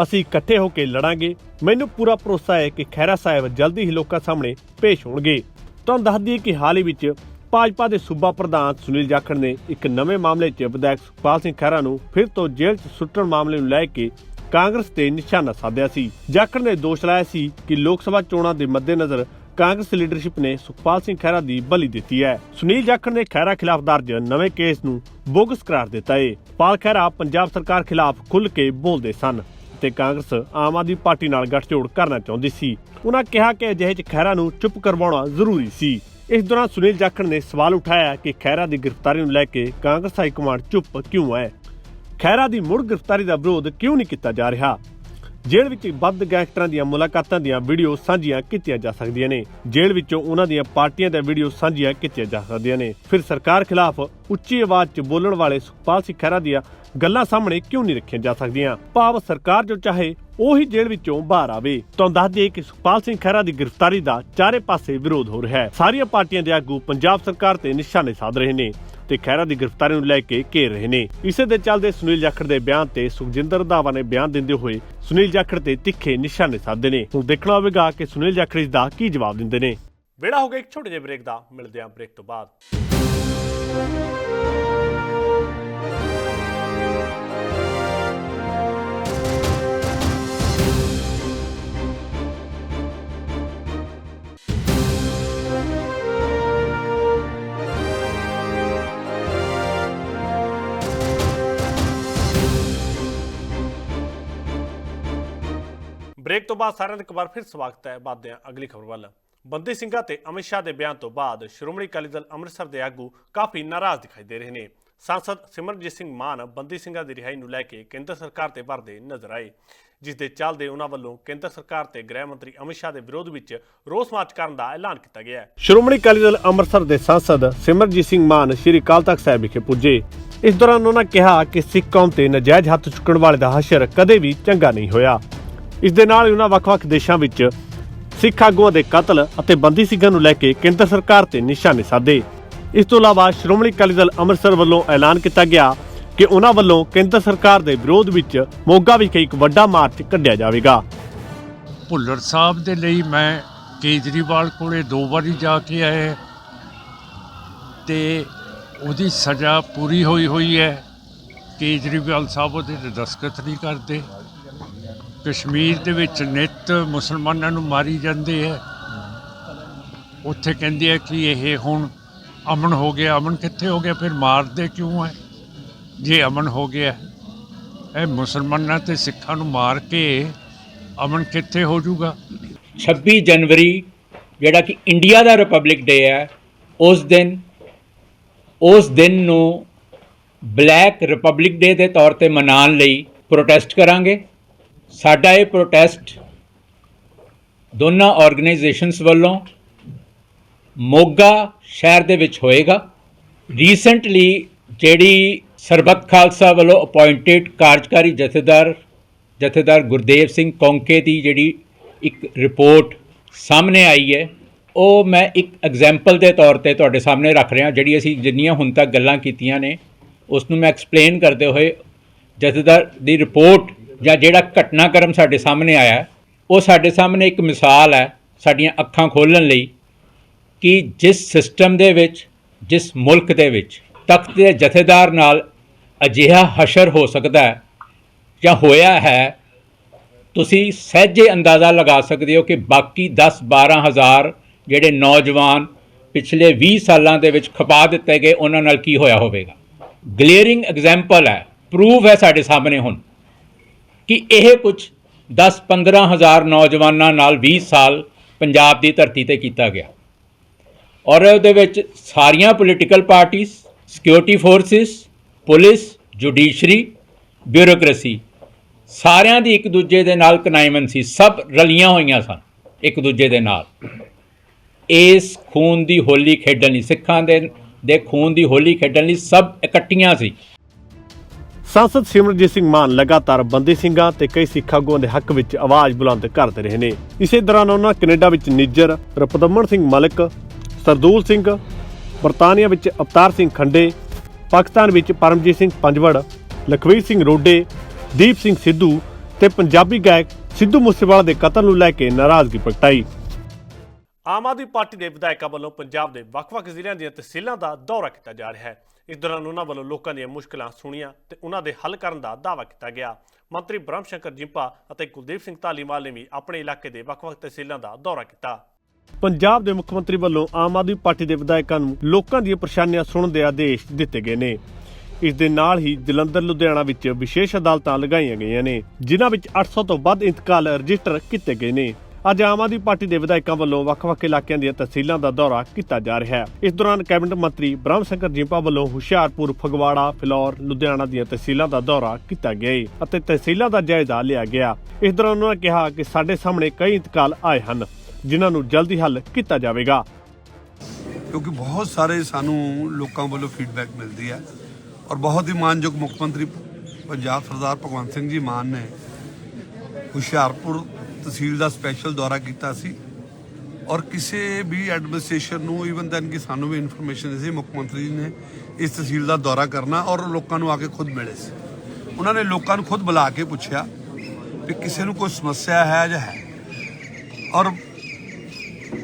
ਅਸੀਂ ਇਕੱਠੇ ਹੋ ਕੇ ਲੜਾਂਗੇ। ਮੈਨੂੰ ਪੂਰਾ ਭਰੋਸਾ ਹੈ ਕਿ ਖੈਰਾ ਸਾਹਿਬ ਜਲਦੀ ਹੀ ਲੋਕਾਂ ਸਾਹਮਣੇ ਪੇਸ਼ ਹੋਣਗੇ। ਤੁਹਾਨੂੰ ਦੱਸ ਦਈਏ ਕਿ ਹਾਲ ਹੀ ਵਿੱਚ ਭਾਜਪਾ ਦੇ ਸੂਬਾ ਪ੍ਰਧਾਨ ਸੁਨੀਲ ਜਾਖੜ ਨੇ ਇੱਕ ਨਵੇਂ ਮਾਮਲੇ 'ਚ ਵਿਧਾਇਕ ਸੁਖਪਾਲ ਸਿੰਘ ਖਹਿਰਾ ਨੂੰ ਫਿਰ ਤੋਂ ਜੇਲ੍ਹ 'ਚ ਸੁੱਟਣ ਮਾਮਲੇ ਨੂੰ ਲੈ ਕੇ ਕਾਂਗਰਸ ਤੇ ਨਿਸ਼ਾਨਾ ਸਾਧਿਆ ਸੀ। ਜਾਖੜ ਨੇ ਦੋਸ਼ ਲਾਇਆ ਸੀ ਕਿ ਲੋਕ ਸਭਾ ਚੋਣਾਂ ਦੇ ਮੱਦੇਨਜ਼ਰ ਕਾਂਗਰਸ ਲੀਡਰਸ਼ਿਪ ਨੇ ਸੁਖਪਾਲ ਸਿੰਘ ਖਹਿਰਾ ਦੀ ਬਲੀ ਦਿੱਤੀ ਹੈ। ਸੁਨੀਲ ਜਾਖੜ ਨੇ ਖਹਿਰਾ ਖਿਲਾਫ ਦਰਜ ਨਵੇਂ ਕੇਸ ਨੂੰ ਬੋਗਸ ਕਰਾਰ ਦਿੱਤਾ ਏ। ਪਾਲ ਖਹਿਰਾ ਪੰਜਾਬ ਸਰਕਾਰ ਖਿਲਾਫ ਖੁੱਲ੍ਹ ਕੇ ਬੋਲਦੇ ਸਨ ਤੇ ਕਾਂਗਰਸ ਆਮ ਆਦਮੀ ਪਾਰਟੀ ਨਾਲ ਗੱਠਜੋੜ ਕਰਨਾ ਚਾਹੁੰਦੀ ਸੀ। ਉਹਨਾਂ ਕਿਹਾ ਕਿ ਅਜਿਹੇ 'ਚ ਖਹਿਰਾ ਨੂੰ ਚੁੱਪ ਕਰਵਾਉਣਾ ਜ਼ਰੂਰੀ ਸੀ। ਇਸ ਦੌਰਾਨ ਸੁਨੀਲ ਜਾਖੜ ਨੇ ਸਵਾਲ ਉਠਾਇਆ ਕਿ ਖਹਿਰਾ ਦੀ ਗ੍ਰਿਫਤਾਰੀ ਨੂੰ ਲੈ ਕੇ ਕਾਂਗਰਸ ਹਾਈ ਕਮਾਂਡ ਚੁੱਪ ਕਿਉਂ ਹੈ? ਖਹਿਰਾ ਦੀ ਮੁੜ ਗ੍ਰਿਫਤਾਰੀ ਦਾ ਵਿਰੋਧ ਕਿਉਂ ਨਹੀਂ ਕੀਤਾ ਜਾ ਰਿਹਾ? ਜੇਲ੍ਹ ਵਿੱਚ ਬੰਦ ਗੈਂਗਸਟਰਾਂ ਦੀਆਂ ਮੁਲਾਕਾਤਾਂ ਦੀਆਂ ਵੀਡੀਓ ਸਾਂਝੀਆਂ ਕੀਤੀਆਂ ਜਾ ਸਕਦੀਆਂ ਨੇ। ਜੇਲ੍ਹ ਵਿੱਚੋਂ ਉਹਨਾਂ ਦੀਆਂ ਪਾਰਟੀਆਂ ਦੀਆਂ ਵੀਡੀਓ ਸਾਂਝੀਆਂ ਕੀਤੀਆਂ ਜਾ ਸਕਦੀਆਂ ਨੇ। ਫਿਰ ਸਰਕਾਰ ਖਿਲਾਫ ਉੱਚੀ ਆਵਾਜ਼ 'ਚ ਬੋਲਣ ਵਾਲੇ ਸੁਖਪਾਲ ਸਿੰਘ ਖਹਿਰਾ ਦੀਆਂ ਗੱਲਾਂ ਸਾਹਮਣੇ ਕਿਉਂ ਨਹੀਂ ਰੱਖੀਆਂ ਜਾ ਸਕਦੀਆਂ? ਭਾਵ ਸਰਕਾਰ ਜੋ ਚਾਹੇ, ਉਹੀ ਜੇਲ੍ਹ ਵਿੱਚੋਂ ਬਾਹਰ ਆਵੇ। ਤੁਹਾਨੂੰ ਦੱਸ ਦਈਏ ਕਿ ਸੁਖਪਾਲ ਸਿੰਘ ਖਹਿਰਾ ਦੀ ਗ੍ਰਿਫਤਾਰੀ ਦਾ ਚਾਰੇ ਪਾਸੇ ਵਿਰੋਧ ਹੋ ਰਿਹਾ ਹੈ। ਸਾਰੀਆਂ ਪਾਰਟੀਆਂ ਦੇ ਆਗੂ ਪੰਜਾਬ ਸਰਕਾਰ ਤੇ ਨਿਸ਼ਾਨੇ ਸਾਧ ਰਹੇ ਨੇ ਤੇ ਖਹਿਰਾ ਦੀ ਗ੍ਰਿਫਤਾਰੀ ਨੂੰ ਲੈ ਕੇ ਘੇਰ ਰਹੇ ਨੇ। ਇਸੇ ਦੇ ਚੱਲਦੇ ਸੁਨੀਲ ਜਾਖੜ ਦੇ ਬਿਆਨ ਤੇ ਸੁਖਜਿੰਦਰ ਰੰਧਾਵਾ ਨੇ ਬਿਆਨ ਦਿੰਦੇ ਹੋਏ ਸੁਨੀਲ ਜਾਖੜ ਤੇ ਤਿੱਖੇ ਨਿਸ਼ਾਨੇ ਸਾਧੇ ਨੇ। ਹੁਣ ਦੇਖਣਾ ਹੋਵੇਗਾ ਕਿ ਸੁਨੀਲ ਜਾਖੜ ਇਸ ਦਾ ਕੀ ਜਵਾਬ ਦਿੰਦੇ ਨੇ। ਵੇੜਾ ਹੋ ਗਿਆ ਇੱਕ ਛੋਟੇ ਜਿਹੇ ਬ੍ਰੇਕ ਦਾ। ਮਿਲਦੇ ਆਂ ਬ੍ਰੇਕ ਤੋਂ ਬਾਅਦ। ਬ੍ਰੇਕ ਤੋਂ ਬਾਅਦ ਸਾਰਿਆਂ ਦਾ ਇੱਕ ਵਾਰ ਫਿਰ ਸਵਾਗਤ ਹੈ ਬਾਦਿਆਂ ਅਗਲੀ ਖਬਰ ਵੱਲ। ਬੰਦੀ ਸਿੰਘਾਂ ਤੇ ਅਮਿਤ ਸ਼ਾਹ ਦੇ ਬਿਆਨ ਤੋਂ ਬਾਅਦ ਸ਼੍ਰੋਮਣੀ ਅਕਾਲੀ ਦਲ ਅੰਮ੍ਰਿਤਸਰ ਦੇ ਆਗੂ ਕਾਫੀ ਨਾਰਾਜ਼ ਦਿਖਾਈ ਦੇ ਰਹੇ ਨੇ। ਸਾਂਸਦ ਸਿਮਰਨਜੀਤ ਸਿੰਘ ਮਾਨ ਬੰਦੀ ਸਿੰਘਾਂ ਦੀ ਰਿਹਾਈ ਨੂੰ ਲੈ ਕੇ ਕੇਂਦਰ ਸਰਕਾਰ ਤੇ ਭਰਦੇ ਨਜ਼ਰ ਆਏ, ਜਿਸ ਦੇ ਚੱਲਦੇ ਉਹਨਾਂ ਵੱਲੋਂ ਕੇਂਦਰ ਸਰਕਾਰ ਤੇ ਗ੍ਰਹਿ ਮੰਤਰੀ ਅਮਿਤ ਸ਼ਾਹ ਦੇ ਵਿਰੋਧ ਵਿੱਚ ਰੋਸ ਮਾਰਚ ਕਰਨ ਦਾ ਐਲਾਨ ਕੀਤਾ ਗਿਆ ਹੈ। ਸ਼੍ਰੋਮਣੀ ਅਕਾਲੀ ਦਲ ਅੰਮ੍ਰਿਤਸਰ ਦੇ ਸਾਂਸਦ ਸਿਮਰਨਜੀਤ ਸਿੰਘ ਮਾਨ ਸ਼੍ਰੀ ਅਕਾਲ ਤਖਤ ਸਾਹਿਬ ਵਿਖੇ ਪੁੱਜੇ। ਇਸ ਦੌਰਾਨ ਉਹਨਾਂ ਕਿਹਾ ਕਿ ਸਿੱਖ ਕੌਮ ਤੇ ਨਜਾਇਜ਼ ਹੱਥ ਚੁੱਕਣ ਵਾਲੇ ਦਾ ਹਸ਼ਰ ਕਦੇ ਵੀ ਚੰਗਾ ਨਹੀਂ ਹੋਇਆ। ਇਸ ਦੇ ਨਾਲ ਹੀ ਉਹਨਾਂ ਵੱਖ-ਵੱਖ ਦੇਸ਼ਾਂ ਵਿੱਚ ਸਿੱਖ ਆਗੂਆਂ ਦੇ ਕਤਲ ਅਤੇ ਬੰਦੀ ਸਿੰਘਾਂ ਨੂੰ ਲੈ ਕੇ ਕੇਂਦਰ ਸਰਕਾਰ ਤੇ ਨਿਸ਼ਾਨੇ ਸਾਧੇ। ਇਸ ਤੋਂ ਇਲਾਵਾ ਸ਼੍ਰੋਮਣੀ ਅਕਾਲੀ ਦਲ ਅੰਮ੍ਰਿਤਸਰ ਵੱਲੋਂ ਐਲਾਨ ਕੀਤਾ ਗਿਆ ਕਿ ਉਹਨਾਂ ਵੱਲੋਂ ਕੇਂਦਰ ਸਰਕਾਰ ਦੇ ਵਿਰੋਧ ਵਿੱਚ ਮੋਗਾ ਵਿਖੇ ਇੱਕ ਵੱਡਾ ਮਾਰਚ ਕੱਢਿਆ ਜਾਵੇਗਾ। ਭੁੱਲਰ ਸਾਹਿਬ ਦੇ ਲਈ ਮੈਂ ਕੇਜਰੀਵਾਲ ਕੋਲੇ ਦੋ ਵਾਰੀ ਜਾ ਕੇ ਆਇਆ ਤੇ ਉਹਦੀ ਸਜ਼ਾ ਪੂਰੀ ਹੋਈ ਹੋਈ ਹੈ। ਕੇਜਰੀਵਾਲ ਸਾਹਿਬ ਉਹਦੇ ਦਸਤਖਤ ਨਹੀਂ ਕਰਦੇ। ਕਸ਼ਮੀਰ ਦੇ ਵਿੱਚ ਨਿਤ ਮੁਸਲਮਾਨਾਂ ਨੂੰ ਮਾਰੀ ਜਾਂਦੇ ਹੈ। ਉੱਥੇ ਕਹਿੰਦੇ ਆ ਕਿ ਇਹ ਹੁਣ ਅਮਨ ਹੋ ਗਿਆ। ਅਮਨ ਕਿੱਥੇ ਹੋ ਗਿਆ? ਫਿਰ ਮਾਰਦੇ ਕਿਉਂ ਹੈ? ਜੇ ਅਮਨ ਹੋ ਗਿਆ, ਇਹ ਮੁਸਲਮਾਨਾਂ ਤੇ ਸਿੱਖਾਂ ਨੂੰ ਮਾਰ ਕੇ ਅਮਨ ਕਿੱਥੇ ਹੋ ਜਾਊਗਾ? 26 ਜਨਵਰੀ, ਜਿਹੜਾ ਕਿ ਇੰਡੀਆ ਦਾ ਰਿਪਬਲਿਕ ਡੇ ਹੈ, ਉਸ ਦਿਨ ਉਸ ਦਿਨ ਨੂੰ ਬਲੈਕ ਰਿਪਬਲਿਕ ਡੇ ਦੇ ਤੌਰ ਤੇ ਮਨਾਉਣ ਲਈ ਪ੍ਰੋਟੈਸਟ ਕਰਾਂਗੇ। ਸਾਡਾ ਇਹ ਪ੍ਰੋਟੈਸਟ ਦੋਨਾਂ ਆਰਗੇਨਾਈਜੇਸ਼ਨਸ ਵੱਲੋਂ ਮੋਗਾ ਸ਼ਹਿਰ ਦੇ ਵਿੱਚ ਹੋਏਗਾ। ਰੀਸੈਂਟਲੀ ਜਿਹੜੀ ਸਰਬੱਤ ਖਾਲਸਾ ਵੱਲੋਂ ਅਪਾਇੰਟਡ ਕਾਰਜਕਾਰੀ ਜਥੇਦਾਰ ਜਥੇਦਾਰ ਗੁਰਦੇਵ ਸਿੰਘ ਕੌਂਕੇ ਦੀ ਜਿਹੜੀ ਇੱਕ ਰਿਪੋਰਟ ਸਾਹਮਣੇ ਆਈ ਹੈ, ਉਹ ਮੈਂ ਇੱਕ ਐਗਜ਼ਾਮਪਲ ਦੇ ਤੌਰ ਤੇ ਤੁਹਾਡੇ ਸਾਹਮਣੇ ਰੱਖ ਰਿਹਾ, ਜਿਹੜੀ ਅਸੀਂ ਜਿੰਨੀਆਂ ਹੁਣ ਤੱਕ ਗੱਲਾਂ ਕੀਤੀਆਂ ਨੇ ਉਸ ਨੂੰ ਮੈਂ ਐਕਸਪਲੇਨ ਕਰਦੇ ਹੋਏ ਜਥੇਦਾਰ ਦੀ ਰਿਪੋਰਟ ਜਾਂ ਜਿਹੜਾ ਘਟਨਾਕ੍ਰਮ ਸਾਡੇ ਸਾਹਮਣੇ ਆਇਆ, ਉਹ ਸਾਡੇ ਸਾਹਮਣੇ ਇੱਕ ਮਿਸਾਲ ਹੈ ਸਾਡੀਆਂ ਅੱਖਾਂ ਖੋਲਣ ਲਈ ਕਿ ਜਿਸ ਸਿਸਟਮ ਦੇ ਵਿੱਚ, ਜਿਸ ਮੁਲਕ ਦੇ ਵਿੱਚ, ਤਖਤ ਦੇ ਜਥੇਦਾਰ ਨਾਲ ਅਜਿਹਾ ਹਸ਼ਰ ਹੋ ਸਕਦਾ ਹੈ ਜਾਂ ਹੋਇਆ ਹੈ, ਤੁਸੀਂ ਸਹਿਜੇ ਅੰਦਾਜ਼ਾ ਲਗਾ ਸਕਦੇ ਹੋ ਕਿ ਬਾਕੀ 10 12 ਹਜ਼ਾਰ ਜਿਹੜੇ ਨੌਜਵਾਨ ਪਿਛਲੇ 20 ਸਾਲਾਂ ਦੇ ਵਿੱਚ ਖਪਾ ਦਿੱਤੇ ਗਏ, ਉਹਨਾਂ ਨਾਲ ਕੀ ਹੋਇਆ ਹੋਵੇਗਾ? ਗਲੇਅਰਿੰਗ ਐਗਜ਼ਾਮਪਲ ਹੈ ਪ੍ਰੂਫ ਹੈ ਸਾਡੇ ਸਾਹਮਣੇ ਹੁਣ। ਕਿ ਇਹ ਕੁਝ 10 15 ਹਜ਼ਾਰ ਨੌਜਵਾਨਾਂ ਨਾਲ 20 ਸਾਲ ਪੰਜਾਬ ਦੀ ਧਰਤੀ ਤੇ ਕੀਤਾ ਗਿਆ। ਔਰ ਉਹਦੇ ਵਿੱਚ ਸਾਰੀਆਂ ਪੋਲੀਟੀਕਲ ਪਾਰਟੀਆਂ security forces police judiciary bureaucracy ਸਾਰਿਆਂ ਦੀ ਇੱਕ ਦੂਜੇ ਦੇ ਨਾਲ ਕਨਾਈਮਨ ਸੀ। ਸਭ ਰਲੀਆਂ ਹੋਈਆਂ ਸਨ ਇੱਕ ਦੂਜੇ ਦੇ ਨਾਲ। ਇਸ ਖੂਨ ਦੀ ਹੋਲੀ ਖੇਡਣ ਲਈ ਸਿੱਖਾਂ ਦੇ ਦੇ ਖੂਨ ਦੀ ਹੋਲੀ ਖੇਡਣ ਲਈ ਸਭ ਇਕੱਠੀਆਂ ਸੀ। ਸੰਸਦ ਸਿਮਰਜੀਤ ਸਿੰਘ ਮਾਨ ਲਗਾਤਾਰ ਬੰਦੀ ਸਿੰਘਾਂ ਤੇ ਕਈ ਸਿੱਖ ਆਗੂਆਂ ਦੇ ਹੱਕ ਵਿੱਚ ਆਵਾਜ਼ ਬੁਲੰਦ ਕਰਦੇ ਰਹੇ ਨੇ ਇਸੇ ਦੌਰਾਨ ਉਹਨਾਂ ਕੈਨੇਡਾ ਵਿੱਚ ਨਿੱਜਰ ਰਪਦਮਨ ਸਿੰਘ ਮਲਕ ਸਰਦੂਲ ਸਿੰਘ ਬਰਤਾਨੀਆ ਵਿੱਚ ਅਵਤਾਰ ਸਿੰਘ ਖੰਡੇ ਪਾਕਿਸਤਾਨ ਵਿੱਚ ਪਰਮਜੀਤ ਸਿੰਘ ਪੰਜਵੜ ਲਖਵੀਰ ਸਿੰਘ ਰੋਡੇ ਦੀਪ ਸਿੰਘ ਸਿੱਧੂ ਤੇ ਪੰਜਾਬੀ ਗਾਇਕ ਸਿੱਧੂ ਮੂਸੇਵਾਲਾ ਦੇ ਕਤਲ ਨੂੰ ਲੈ ਕੇ ਨਾਰਾਜ਼ਗੀ ਪ੍ਰਗਟਾਈ ਆਮ ਆਦਮੀ ਪਾਰਟੀ ਦੇ ਵਿਧਾਇਕਾਂ ਵੱਲੋਂ ਪੰਜਾਬ ਦੇ ਵੱਖ-ਵੱਖ ਜ਼ਿਲ੍ਹਿਆਂ ਦੀਆਂ ਤਹਿਸੀਲਾਂ ਦਾ ਦੌਰਾ ਕੀਤਾ ਜਾ ਰਿਹਾ ਹੈ ਇਸ ਦੌਰਾਨ ਉਹਨਾਂ ਵੱਲੋਂ ਲੋਕਾਂ ਦੀਆਂ ਮੁਸ਼ਕਲਾਂ ਸੁਣੀਆਂ ਤੇ ਉਹਨਾਂ ਦੇ ਹੱਲ ਕਰਨ ਦਾ ਦਾਅਵਾ ਕੀਤਾ ਗਿਆ। ਮੰਤਰੀ ਬ੍ਰਹਮ ਸ਼ੰਕਰ ਜਿੰਪਾ ਅਤੇ ਕੁਲਦੀਪ ਸਿੰਘ ਧਾਲੀਵਾਲ ਨੇ ਵੀ ਆਪਣੇ ਇਲਾਕੇ ਦੇ ਵੱਖ-ਵੱਖ ਤਹਿਸੀਲਾਂ ਦਾ ਦੌਰਾ ਕੀਤਾ। ਪੰਜਾਬ ਦੇ ਮੁੱਖ ਮੰਤਰੀ ਵੱਲੋਂ ਆਮ ਆਦਮੀ ਪਾਰਟੀ ਦੇ ਵਿਧਾਇਕਾਂ ਨੂੰ ਲੋਕਾਂ ਦੀਆਂ ਪਰੇਸ਼ਾਨੀਆਂ ਸੁਣਨ ਦੇ ਆਦੇਸ਼ ਦਿੱਤੇ ਗਏ ਨੇ। ਇਸ ਦੇ ਨਾਲ ਹੀ ਜਲੰਧਰ, ਲੁਧਿਆਣਾ ਵਿੱਚ ਵਿਸ਼ੇਸ਼ ਅਦਾਲਤਾਂ ਲਗਾਈਆਂ ਗਈਆਂ ਨੇ, ਜਿਨ੍ਹਾਂ ਵਿੱਚ 800 ਤੋਂ ਵੱਧ ਇੰਤਕਾਲ ਰਜਿਸਟਰ ਕੀਤੇ ਗਏ ਨੇ। ਅੱਜ ਆਮ ਆਦਮੀ ਪਾਰਟੀ ਦੇ ਵਿਧਾਇਕਾਂ ਵੱਲੋਂ ਵੱਖ-ਵੱਖ ਇਲਾਕਿਆਂ ਦੀਆਂ ਤਹਿਸੀਲਾਂ ਦਾ ਦੌਰਾ ਕੀਤਾ ਜਾ ਰਿਹਾ ਹੈ। ਇਸ ਦੌਰਾਨ ਕੈਬਨਿਟ ਮੰਤਰੀ ਬ੍ਰਹਮ ਸ਼ੰਕਰ ਜਿੰਪਾ ਵੱਲੋਂ ਹੁਸ਼ਿਆਰਪੁਰ, ਫਗਵਾੜਾ, ਫਿਲੌਰ, ਲੁਧਿਆਣਾ ਦੀਆਂ ਤਹਿਸੀਲਾਂ ਦਾ ਦੌਰਾ ਕੀਤਾ ਗਿਆ ਅਤੇ ਤਹਿਸੀਲਾਂ ਦਾ ਜਾਇਜ਼ਾ ਲਿਆ ਗਿਆ। ਇਸ ਦੌਰਾਨ ਉਹਨਾਂ ਕਿਹਾ ਕਿ ਸਾਡੇ ਸਾਹਮਣੇ ਕਈ ਇੰਤਕਾਲ ਆਏ ਹਨ, ਜਿਨ੍ਹਾਂ ਨੂੰ ਜਲਦੀ ਹੱਲ ਕੀਤਾ ਜਾਵੇਗਾ। ਕਿਉਂਕਿ ਬਹੁਤ ਸਾਰੇ ਸਾਨੂੰ ਲੋਕਾਂ ਵੱਲੋਂ ਫੀਡਬੈਕ ਮਿਲਦੀ ਹੈ ਔਰ ਬਹੁਤ ਹੀ ਮਾਨਯੋਗ ਮੁੱਖ ਮੰਤਰੀ ਪੰਜਾਬ ਸਰਦਾਰ ਭਗਵੰਤ ਸਿੰਘ ਜੀ ਮਾਨ ਨੇ ਹੁਸ਼ਿਆਰਪੁਰ ਤਹਿਸੀਲ ਦਾ ਸਪੈਸ਼ਲ ਦੌਰਾ ਕੀਤਾ ਸੀ ਔਰ ਕਿਸੇ ਵੀ ਐਡਮਿਨਿਸਟ੍ਰੇਸ਼ਨ ਨੂੰ ਇਵਨ ਦੈਨ ਕਿ ਸਾਨੂੰ ਵੀ ਇਨਫੋਰਮੇਸ਼ਨ ਸੀ, ਮੁੱਖ ਮੰਤਰੀ ਜੀ ਨੇ ਇਸ ਤਹਿਸੀਲ ਦਾ ਦੌਰਾ ਕਰਨਾ ਔਰ ਲੋਕਾਂ ਨੂੰ ਆ ਕੇ ਖੁਦ ਮਿਲੇ ਸੀ। ਉਹਨਾਂ ਨੇ ਲੋਕਾਂ ਨੂੰ ਖੁਦ ਬੁਲਾ ਕੇ ਪੁੱਛਿਆ ਕਿ ਕਿਸੇ ਨੂੰ ਕੋਈ ਸਮੱਸਿਆ ਹੈ ਜਾਂ ਹੈ। ਔਰ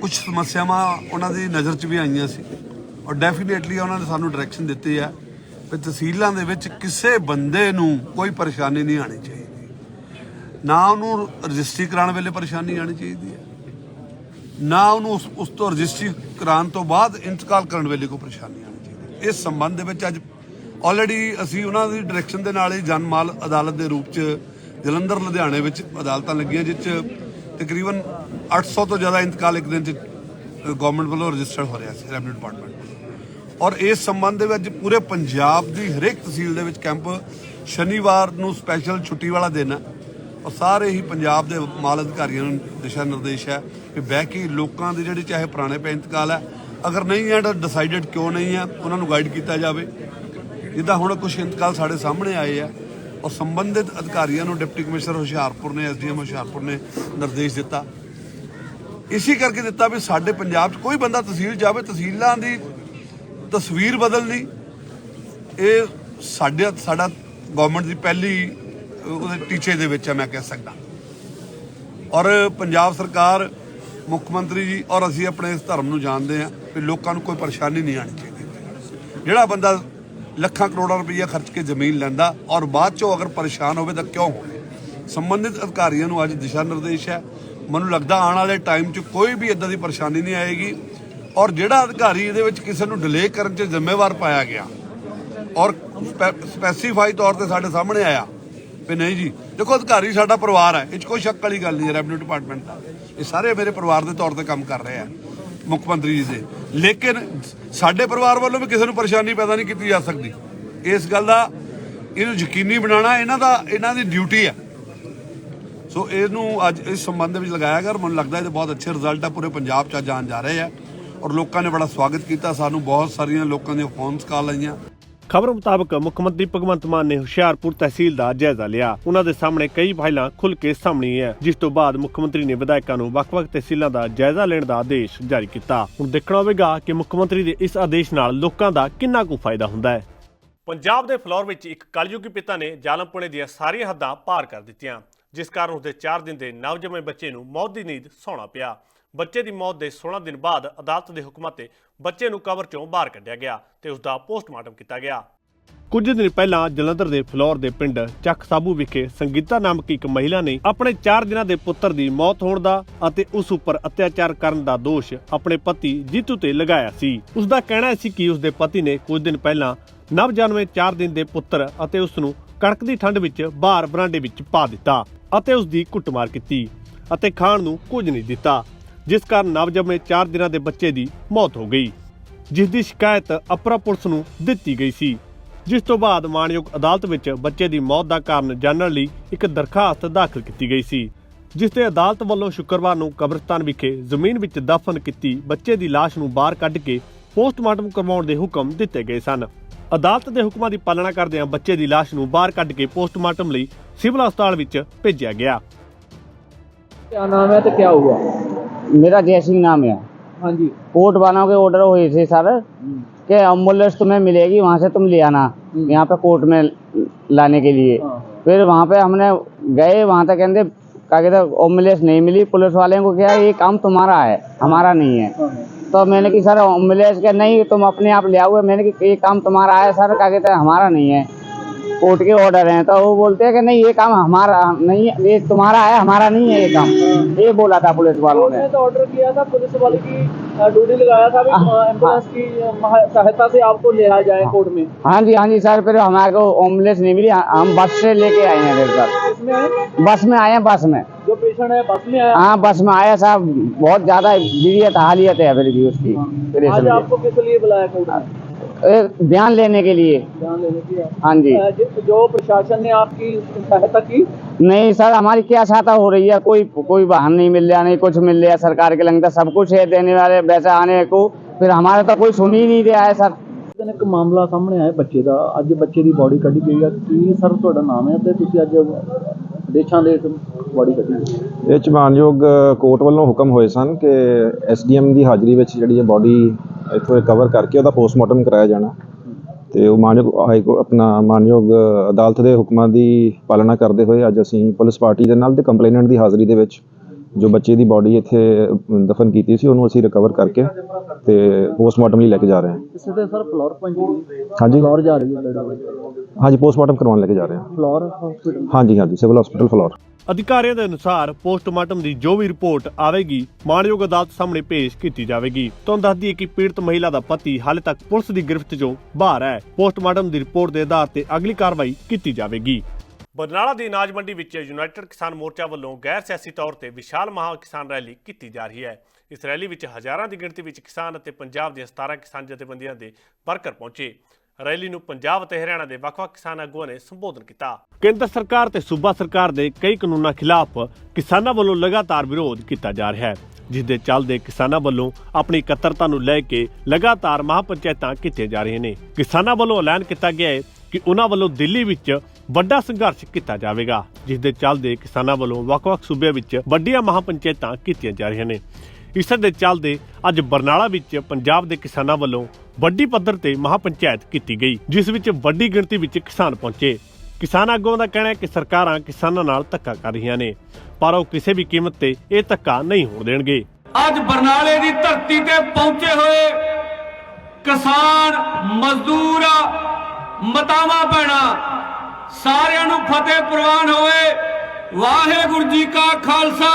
ਕੁਝ ਸਮੱਸਿਆਵਾਂ ਉਹਨਾਂ ਦੀ ਨਜ਼ਰ 'ਚ ਵੀ ਆਈਆਂ ਸੀ ਔਰ ਡੈਫੀਨੇਟਲੀ ਉਹਨਾਂ ਨੇ ਸਾਨੂੰ ਡਾਇਰੈਕਸ਼ਨ ਦਿੱਤੀ ਹੈ ਕਿ ਤਹਿਸੀਲਾਂ ਦੇ ਵਿੱਚ ਕਿਸੇ ਬੰਦੇ ਨੂੰ ਕੋਈ ਪਰੇਸ਼ਾਨੀ ਨਹੀਂ ਆਣੀ ਚਾਹੀਦੀ। ਨਾ ਉਹਨੂੰ ਰਜਿਸਟਰੀ ਕਰਾਉਣ ਵੇਲੇ ਪਰੇਸ਼ਾਨੀ ਆਣੀ ਚਾਹੀਦੀ ਹੈ। ਨਾ ਉਹਨੂੰ ਉਸ, ਉਸ ਤੋਂ ਰਜਿਸਟਰੀ ਕਰਾਉਣ ਤੋਂ ਬਾਅਦ ਇੰਤਕਾਲ ਕਰਨ ਵੇਲੇ ਕੋਈ ਪਰੇਸ਼ਾਨੀ ਆਣੀ ਚਾਹੀਦੀ ਇਸ ਸੰਬੰਧ ਦੇ ਵਿੱਚ ਅੱਜ ਆਲਰੇਡੀ ਅਸੀਂ ਉਹਨਾਂ ਦੀ ਡਾਇਰੈਕਸ਼ਨ ਦੇ ਨਾਲ ਹੀ ਜਨਮਾਲ ਅਦਾਲਤ ਦੇ ਰੂਪ 'ਚ ਜਲੰਧਰ ਲੁਧਿਆਣੇ ਵਿੱਚ ਅਦਾਲਤਾਂ ਲੱਗੀਆਂ ਜਿਸ 'ਚ ਤਕਰੀਬਨ 800 ਤੋਂ ਜ਼ਿਆਦਾ ਇੰਤਕਾਲ ਇੱਕ ਦਿਨ 'ਚ ਗਵਰਨਮੈਂਟ ਵੱਲੋਂ ਰਜਿਸਟਰਡ ਹੋ ਰਿਹਾ ਸੀ ਰੈਵਨਿਊ ਡਿਪਾਰਟਮੈਂਟ ਔਰ ਇਸ ਸੰਬੰਧ ਦੇ ਵਿੱਚ ਪੂਰੇ ਪੰਜਾਬ ਦੀ ਹਰੇਕ ਤਹਿਸੀਲ ਦੇ ਵਿੱਚ ਕੈਂਪ ਸ਼ਨੀਵਾਰ ਨੂੰ ਸਪੈਸ਼ਲ ਛੁੱਟੀ ਵਾਲਾ ਦਿਨ ਹੈ। ਔਰ ਸਾਰੇ ਹੀ ਪੰਜਾਬ ਦੇ ਮਾਲ ਅਧਿਕਾਰੀਆਂ ਨੂੰ ਦਿਸ਼ਾ ਨਿਰਦੇਸ਼ ਹੈ ਕਿ ਬਹਿ ਕੇ ਲੋਕਾਂ ਦੇ ਜਿਹੜੇ ਚਾਹੇ ਪੁਰਾਣੇ ਪੈ ਇੰਤਕਾਲ ਹੈ, ਅਗਰ ਨਹੀਂ ਹੈ ਤਾਂ ਡਿਸਾਈਡਡ ਕਿਉਂ ਨਹੀਂ ਹੈ, ਉਹਨਾਂ ਨੂੰ ਗਾਈਡ ਕੀਤਾ ਜਾਵੇ। ਜਿੱਦਾਂ ਹੁਣ ਕੁਝ ਇੰਤਕਾਲ ਸਾਡੇ ਸਾਹਮਣੇ ਆਏ ਆ, ਔਰ ਸੰਬੰਧਿਤ ਅਧਿਕਾਰੀਆਂ ਨੂੰ ਡਿਪਟੀ ਕਮਿਸ਼ਨਰ ਹੁਸ਼ਿਆਰਪੁਰ ਨੇ, ਐਸਡੀਐਮ ਹੁਸ਼ਿਆਰਪੁਰ ਨੇ ਨਿਰਦੇਸ਼ ਦਿੱਤਾ। ਇਸੇ ਕਰਕੇ ਦਿੱਤਾ ਵੀ ਸਾਡੇ ਪੰਜਾਬ 'ਚ ਕੋਈ ਬੰਦਾ ਤਹਿਸੀਲ ਜਾਵੇ, ਤਹਿਸੀਲਾਂ ਦੀ ਤਸਵੀਰ ਬਦਲਣੀ। ਇਹ ਸਾਡੇ ਸਾਡਾ ਗਵਰਨਮੈਂਟ ਦੀ ਪਹਿਲੀ ਉਹਦੇ ਟੀਚੇ ਦੇ ਵਿੱਚ ਹੈ ਮੈਂ ਕਹਿ ਸਕਦਾ। ਔਰ ਪੰਜਾਬ ਸਰਕਾਰ, ਮੁੱਖ ਮੰਤਰੀ ਜੀ, ਔਰ ਅਸੀਂ ਆਪਣੇ ਇਸ ਧਰਮ ਨੂੰ ਜਾਣਦੇ ਹਾਂ ਕਿ ਲੋਕਾਂ ਨੂੰ ਕੋਈ ਪਰੇਸ਼ਾਨੀ ਨਹੀਂ ਆਣੀ ਚਾਹੀਦੀ। ਜਿਹੜਾ ਬੰਦਾ ਲੱਖਾਂ ਕਰੋੜਾਂ ਰੁਪਈਆ ਖਰਚ ਕੇ ਜ਼ਮੀਨ ਲੈਂਦਾ ਔਰ ਬਾਅਦ ਚੋਂ ਅਗਰ ਪਰੇਸ਼ਾਨ ਹੋਵੇ ਤਾਂ ਕਿਉਂ ਹੋਵੇ? ਸੰਬੰਧਿਤ ਅਧਿਕਾਰੀਆਂ ਨੂੰ ਅੱਜ ਦਿਸ਼ਾ ਨਿਰਦੇਸ਼ ਹੈ। ਮੈਨੂੰ ਲੱਗਦਾ ਆਉਣ ਵਾਲੇ ਟਾਈਮ 'ਚ ਕੋਈ ਵੀ ਇਦਾਂ ਦੀ ਪਰੇਸ਼ਾਨੀ ਨਹੀਂ ਆਏਗੀ। ਔਰ ਜਿਹੜਾ ਅਧਿਕਾਰੀ ਇਹਦੇ ਵਿੱਚ ਕਿਸੇ ਨੂੰ ਡਿਲੇ ਕਰਨ 'ਚ ਜ਼ਿੰਮੇਵਾਰ ਪਾਇਆ ਗਿਆ ਔਰ ਸਪੈਸੀਫਾਈ ਤੌਰ ਤੇ ਸਾਡੇ ਸਾਹਮਣੇ ਆਇਆ ਵੀ ਨਹੀਂ ਜੀ। ਦੇਖੋ, ਅਧਿਕਾਰੀ ਸਾਡਾ ਪਰਿਵਾਰ ਹੈ। ਇਹ 'ਚ ਕੋਈ ਸ਼ੱਕ ਵਾਲੀ ਗੱਲ ਨਹੀਂ ਹੈ ਰੈਵਨਿਊ ਡਿਪਾਰਟਮੈਂਟ ਦਾ। ਇਹ ਸਾਰੇ ਮੇਰੇ ਪਰਿਵਾਰ ਦੇ ਤੌਰ ਤੇ ਕੰਮ ਕਰ ਰਹੇ ਆ, ਮੁੱਖ ਮੰਤਰੀ ਜੀ ਦੇ। ਲੇਕਿਨ ਸਾਡੇ ਪਰਿਵਾਰ ਵੱਲੋਂ ਵੀ ਕਿਸੇ ਨੂੰ ਪਰੇਸ਼ਾਨੀ ਪੈਦਾ ਨਹੀਂ ਕੀਤੀ ਜਾ ਸਕਦੀ। ਇਸ ਗੱਲ ਦਾ ਇਹਨੂੰ ਯਕੀਨੀ ਬਣਾਉਣਾ, ਇਹਨਾਂ ਦਾ, ਇਹਨਾਂ ਦੀ ਡਿਊਟੀ ਹੈ। ਸੋ ਇਹਨੂੰ ਅੱਜ ਇਸ ਸੰਬੰਧ ਵਿੱਚ ਲਗਾਇਆ ਗਿਆ ਔਰ ਮੈਨੂੰ ਲੱਗਦਾ ਇਹਦੇ ਬਹੁਤ ਅੱਛੇ ਰਿਜ਼ਲਟ ਆ। ਪੂਰੇ ਪੰਜਾਬ 'ਚ ਅੱਜ ਆਉਣ ਜਾ ਰਹੇ ਆ। ਔਰ ਲੋਕਾਂ ਨੇ ਬੜਾ ਸਵਾਗਤ ਕੀਤਾ। ਸਾਨੂੰ ਬਹੁਤ ਸਾਰੀਆਂ ਲੋਕਾਂ ਦੀਆਂ ਫੋਨਸ ਕਾਲ ਆਈਆਂ। ਖਬਰ ਮੁਤਾਬਕ ਮੁੱਖ ਮੰਤਰੀ ਭਗਵੰਤ ਮਾਨ ਨੇ ਹੁਸ਼ਿਆਰਪੁਰ ਤਹਿਸੀਲ ਦਾ ਜਾਇਜ਼ਾ ਲਿਆ। ਉਹਨਾਂ ਦੇ ਸਾਹਮਣੇ ਕਈ ਫਾਈਲਾਂ ਖੁੱਲ ਕੇ ਸਾਹਮਣੇ ਹੈ ਜਿਸ ਤੋਂ ਬਾਅਦ ਮੁੱਖ ਮੰਤਰੀ ਨੇ ਵਿਧਾਇਕਾਂ ਨੂੰ ਵੱਖ-ਵੱਖ ਤਹਿਸੀਲਾਂ ਦਾ ਜਾਇਜ਼ਾ ਲੈਣ ਦਾ ਆਦੇਸ਼ ਜਾਰੀ ਕੀਤਾ। ਹੁਣ ਦੇਖਣਾ ਹੋਵੇਗਾ ਕਿ ਮੁੱਖ ਮੰਤਰੀ ਦੇ ਇਸ ਆਦੇਸ਼ ਨਾਲ ਲੋਕਾਂ ਦਾ ਕਿੰਨਾ ਕੁ ਫਾਇਦਾ ਹੁੰਦਾ ਹੈ। ਪੰਜਾਬ ਦੇ ਫਲੋਰ ਵਿੱਚ ਇੱਕ ਕਲਯੁਗੀ ਪਿਤਾ ਨੇ ਜ਼ਾਲਮਪੁਣੇ ਦੀਆਂ ਸਾਰੀਆਂ ਹੱਦਾਂ ਪਾਰ ਕਰ ਦਿੱਤੀਆਂ, ਜਿਸ ਕਾਰਨ ਉਸਦੇ 4 ਦਿਨ ਦੇ ਨਵਜੰਮੇ ਬੱਚੇ ਨੂੰ ਮੌਤ ਦੀ ਨੀਂਦ ਸੌਣਾ ਪਿਆ। ਬੱਚੇ ਦੀ ਮੌਤ ਦੇ 16 ਦਿਨ ਬਾਅਦ ਅਦਾਲਤ ਦੇ ਹੁਕਮਾਂ ਤੇ ਬੱਚੇ ਨੂੰ ਕਬਰ ਚੋਂ ਬਾਹਰ ਕੱਢਿਆ ਗਿਆ ਤੇ ਉਸ ਦਾ ਪੋਸਟਮਾਰਟਮ ਕੀਤਾ ਗਿਆ। ਕੁਝ ਦਿਨ ਪਹਿਲਾਂ ਜਲੰਧਰ ਦੇ ਫਲੋਰ ਦੇ ਪਿੰਡ ਚੱਕ ਸਾਬੂ ਵਿਖੇ ਸੰਗੀਤਾ ਨਾਮਕ ਇੱਕ ਮਹਿਲਾ ਨੇ ਆਪਣੇ 4 ਦਿਨਾਂ ਦੇ ਪੁੱਤਰ ਦੀ ਮੌਤ ਹੋਣ ਦਾ ਅਤੇ ਉਸ ਉੱਪਰ ਅਤਿਆਚਾਰ ਕਰਨ ਦਾ ਦੋਸ਼ ਆਪਣੇ ਪਤੀ ਜੀਤੂ ਤੇ ਲਗਾਇਆ ਸੀ। ਉਸ ਦਾ ਕਹਿਣਾ ਸੀ ਕਿ ਉਸ ਦੇ ਪਤੀ ਨੇ ਕੁਝ ਦਿਨ ਪਹਿਲਾਂ ਨਵਜਨਮੇ 4 ਦਿਨ ਦੇ ਪੁੱਤਰ ਅਤੇ ਉਸ ਨੂੰ ਕੜਕ ਦੀ ਠੰਡ ਵਿੱਚ ਬਾਹਰ ਬਰਾਂਡੇ ਵਿੱਚ ਪਾ ਦਿੱਤਾ ਅਤੇ ਉਸ ਦੀ ਕੁੱਟਮਾਰ ਕੀਤੀ ਅਤੇ ਖਾਣ ਨੂੰ ਕੁਝ ਨਹੀਂ ਦਿੱਤਾ। ਜਿਸ ਕਾਰਨ ਨਵਜੰਮੇ 4 ਦਿਨਾਂ ਦੇ ਬੱਚੇ ਦੀ ਮੌਤ ਹੋ ਗਈ, ਜਿਸ ਦੀ ਸ਼ਿਕਾਇਤ ਅਪਰਾ ਪੁਲਿਸ ਨੂੰ ਦਿੱਤੀ ਗਈ ਸੀ। ਜਿਸ ਤੋਂ ਬਾਅਦ ਮਾਨਯੋਗ ਅਦਾਲਤ ਵਿੱਚ ਬੱਚੇ ਦੀ ਮੌਤ ਦਾ ਕਾਰਨ ਜਾਣਨ ਲਈ ਇੱਕ ਦਰਖਾਸਤ ਦਾਖਲ ਕੀਤੀ ਗਈ ਸੀ। ਜਿਸ ਤੇ ਅਦਾਲਤ ਵੱਲੋਂ ਸ਼ੁੱਕਰਵਾਰ ਨੂੰ ਕਬਰਸਤਾਨ ਵਿਖੇ ਜ਼ਮੀਨ ਵਿੱਚ ਦਫ਼ਨ ਕੀਤੀ ਬੱਚੇ ਦੀ ਲਾਸ਼ ਨੂੰ ਬਾਹਰ ਕੱਢ ਕੇ ਪੋਸਟਮਾਰਟਮ ਕਰਵਾਉਣ ਦੇ ਹੁਕਮ ਦਿੱਤੇ ਗਏ ਸਨ। ਅਦਾਲਤ ਦੇ ਹੁਕਮਾਂ ਦੀ ਪਾਲਣਾ ਕਰਦਿਆਂ ਬੱਚੇ ਦੀ ਲਾਸ਼ ਨੂੰ ਬਾਹਰ ਕੱਢ ਕੇ ਪੋਸਟਮਾਰਟਮ ਲਈ ਸਿਵਲ ਹਸਪਤਾਲ ਵਿੱਚ ਭੇਜਿਆ ਗਿਆ। ਕੀ ਨਾਮ ਹੈ ਤੇ ਕੀ ਹੁਆ मेरा जय सिंह नाम है। हाँ जी। कोर्ट वालों के ऑर्डर हुए थे सर कि एंबुलेंस तुम्हें मिलेगी वहाँ से तुम ले आना यहाँ पे कोर्ट में लाने के लिए। हाँ। फिर वहाँ पे हमने गए वहाँ तक कहते क्या कहते एंबुलेंस नहीं मिली। पुलिस वाले को क्या ये काम तुम्हारा है हमारा नहीं है। हाँ। तो मैंने कि सर एंबुलेंस के नहीं तुम अपने आप ले आओगे। मैंने कि ये काम तुम्हारा है सर। क्या कहते हमारा नहीं है। कोर्ट के ऑर्डर हैं तो वो बोलते हैं कि नहीं ये काम हमारा नहीं ये तुम्हारा है हमारा नहीं है ये काम। ये बोला था पुलिस वालों ने। तो ऑर्डर किया था पुलिस वाले की ड्यूटी लगाया था एंबुलेंस की सहायता से आपको ले आया जाए कोर्ट में। हाँ जी हाँ जी सर फिर हमारे को एंबुलेंस नहीं मिली हम बस से लेके आए हैं फिर सर। बस में आए? हैं बस में। जो पेशेंट है बस में आया? हाँ बस में आया साहब बहुत ज़्यादा हालियत है फिर भी उसकी आज आपको किस लिए बुलाया कोर्ट ध्यान लेने के लिए ध्यान लेने की है। हाँ जी अ, जो- जो प्रशासन ने आपकी सहायता की नहीं सर हमारी क्या सहायता हो रही है कोई कोई वाहन नहीं मिल रहा नहीं कुछ मिल रहा सरकार के लगता सब कुछ है देने वाले वैसे आने को फिर हमारा तो कोई सुन ही नहीं रहा है सर ਦਿਨ ਇੱਕ ਮਾਮਲਾ ਸਾਹਮਣੇ ਆਇਆ ਬੱਚੇ ਦਾ ਅੱਜ ਬੱਚੇ ਦੀ ਬਾਡੀ ਕੱਢੀ ਗਈ ਹੈ ਕੀ ਸਰ ਤੁਹਾਡਾ ਨਾਮ ਹੈ ਤੇ ਤੁਸੀਂ ਅੱਜ ਦੇਸ਼ਾਂ ਦੇ ਬਾਡੀ ਕੱਢੀ ਇਹ 'ਚ ਮਾਨਯੋਗ ਕੋਰਟ ਵੱਲੋਂ ਹੁਕਮ ਹੋਏ ਸਨ ਕਿ ਐਸਡੀਐਮ ਦੀ ਹਾਜ਼ਰੀ ਵਿੱਚ ਜਿਹੜੀ ਇਹ ਬਾਡੀ ਇੱਥੋਂ ਰਿਕਵਰ ਕਰਕੇ ਉਹਦਾ ਪੋਸਟਮਾਰਟਮ ਕਰਾਇਆ ਜਾਣਾ। ਤੇ ਉਹ ਮਾਨਯੋਗ ਹਾਈ ਕੋ, ਆਪਣਾ ਮਾਨਯੋਗ ਅਦਾਲਤ ਦੇ ਹੁਕਮਾਂ ਦੀ ਪਾਲਣਾ ਕਰਦੇ ਹੋਏ ਅੱਜ ਅਸੀਂ ਪੁਲਿਸ ਪਾਰਟੀ ਦੇ ਨਾਲ ਤੇ ਕੰਪਲੇਨੈਂਟ ਦੀ ਹਾਜ਼ਰੀ ਦੇ ਵਿੱਚ ਜੋ ਬੱਚੇ ਦੀ ਬਾਡੀ ਇੱਥੇ ਦਫਨ ਕੀਤੀ ਸੀ ਉਹਨੂੰ ਅਸੀਂ ਰਿਕਵਰ ਕਰਕੇ ਤੇ ਪੋਸਟਮਾਰਟਮ ਲਈ ਲੈ ਕੇ ਜਾ ਰਹੇ ਹਾਂ। ਕਿਸੇ ਦੇ ਸਰ ਫਲੋਰ ਪੁਆਇੰਟ ਹਾਂਜੀ। ਫਲੋਰ ਜਾ ਰਹੀ ਹੈ ਹਾਂਜੀ ਪੋਸਟਮਾਰਟਮ ਕਰਵਾਉਣ ਲੈ ਕੇ ਜਾ ਰਹੇ ਹਾਂ। ਫਲੋਰ ਹਸਪੀਟਲ ਹਾਂਜੀ ਹਾਂਜੀ ਸਿਵਲ ਹਸਪੀਟਲ ਫਲੋਰ ਅਧਿਕਾਰੀਆਂ ਦੇ ਅਨੁਸਾਰ ਪੋਸਟਮਾਰਟਮ ਦੀ ਜੋ ਵੀ ਰਿਪੋਰਟ ਆਵੇਗੀ ਮਾਣਯੋਗ ਅਦਾਲਤ ਸਾਹਮਣੇ ਪੇਸ਼ ਕੀਤੀ ਜਾਵੇਗੀ। ਤੁਹਾਨੂੰ ਦੱਸ ਦਈਏ ਕਿ ਪੀੜਤ ਮਹਿਲਾ ਦਾ ਪਤੀ ਹਾਲੇ ਤੱਕ ਪੁਲਿਸ ਦੀ ਗ੍ਰਿਫਤ 'ਚੋਂ ਬਾਹਰ ਹੈ। ਪੋਸਟਮਾਰਟਮ ਦੀ ਰਿਪੋਰਟ ਦੇ ਆਧਾਰ ਤੇ ਅਗਲੀ ਕਾਰਵਾਈ ਕੀਤੀ ਜਾਵੇਗੀ। ਬਰਨਾਲਾ ਦੀ ਅਨਾਜ ਮੰਡੀ ਵਿੱਚ ਯੂਨਾਈਟਿਡ ਕਿਸਾਨ ਮੋਰਚਾ ਵੱਲੋਂ ਗੈਰ ਸਿਆਸੀ ਤੌਰ ਤੇ ਵਿਸ਼ਾਲ ਮਹਾ ਕਿਸਾਨ ਰੈਲੀ ਕੀਤੀ ਜਾ ਰਹੀ ਹੈ। ਇਸ ਰੈਲੀ ਵਿੱਚ ਹਜ਼ਾਰਾਂ ਦੀ ਗਿਣਤੀ ਵਿੱਚ ਕਿਸਾਨ ਅਤੇ ਪੰਜਾਬ ਦੀਆਂ 17 ਕਿਸਾਨ ਜਥੇਬੰਦੀਆਂ ਦੇ ਵਰਕਰ ਪਹੁੰਚੇ। ਰੈਲੀ ਨੂੰ ਪੰਜਾਬ ਅਤੇ ਹਰਿਆਣਾ ਦੇ ਵੱਖ-ਵੱਖ ਕਿਸਾਨ ਆਗੂਆਂ ਨੇ ਸੰਬੋਧਨ ਕੀਤਾ। ਕੇਂਦਰ ਸਰਕਾਰ ਤੇ ਸੂਬਾ ਸਰਕਾਰ ਦੇ ਕਈ ਕਾਨੂੰਨਾਂ ਖਿਲਾਫ ਕਿਸਾਨਾਂ ਵੱਲੋਂ ਲਗਾਤਾਰ ਵਿਰੋਧ ਕੀਤਾ ਜਾ ਰਿਹਾ ਹੈ ਜਿਸ ਦੇ ਚੱਲਦੇ ਕਿਸਾਨਾਂ ਵੱਲੋਂ ਆਪਣੀ ਇਕੱਤਰਤਾ ਨੂੰ ਲੈ ਕੇ ਲਗਾਤਾਰ ਮਹਾਪੰਚਾਇਤਾਂ ਕੀਤੀਆਂ ਜਾ ਰਹੀਆਂ ਨੇ। ਕਿਸਾਨਾਂ ਵੱਲੋਂ ਐਲਾਨ ਕੀਤਾ ਗਿਆ ਹੈ ਕਿ ਉਹਨਾਂ ਵੱਲੋਂ ਦਿੱਲੀ ਵਿੱਚ ਵੱਡਾ ਸੰਘਰਸ਼ ਕੀਤਾ ਜਾਵੇਗਾ ਜਿਸ ਦੇ ਚੱਲਦੇ ਕਿਸਾਨਾਂ ਵੱਲੋਂ ਵੱਖ-ਵੱਖ ਸੂਬਿਆਂ ਵਿੱਚ ਵੱਡੀਆਂ ਮਹਾਪੰਚਾਇਤਾਂ ਕੀਤੀਆਂ ਜਾ ਰਹੀਆਂ ਨੇ। ਇਸ ਦੇ ਚੱਲਦੇ ਅੱਜ ਬਰਨਾਲਾ ਵਿੱਚ ਪੰਜਾਬ ਦੇ ਕਿਸਾਨਾਂ ਵੱਲੋਂ ਵੱਡੀ ਪੱਧਰ ਤੇ ਮਹਾਪੰਚਾਇਤ ਕੀਤੀ ਗਈ, ਜਿਸ ਵਿੱਚ ਵੱਡੀ ਗਿਣਤੀ ਵਿੱਚ ਕਿਸਾਨ ਪਹੁੰਚੇ। ਕਿਸਾਨ ਆਗੂਆਂ ਦਾ ਕਹਿਣਾ ਹੈ ਕਿ ਸਰਕਾਰਾਂ ਕਿਸਾਨਾਂ ਨਾਲ ਧੱਕਾ ਕਰ ਰਹੀਆਂ ਨੇ, ਪਰ ਉਹ ਕਿਸੇ ਵੀ ਕੀਮਤ ਤੇ ਇਹ ਧੱਕਾ ਨਹੀਂ ਹੋਣ ਦੇਣਗੇ। ਅੱਜ ਬਰਨਾਲੇ ਦੀ ਧਰਤੀ ਤੇ ਪਹੁੰਚੇ ਹੋਏ ਕਿਸਾਨ ਮਜ਼ਦੂਰ ਮਤਾਵਾ ਭੈਣਾ ਸਾਰਿਆਂ ਨੂੰ ਫਤਿਹ ਪ੍ਰਵਾਨ ਹੋਵੇ। ਵਾਹਿਗੁਰੂ ਜੀ ਕਾ ਖਾਲਸਾ,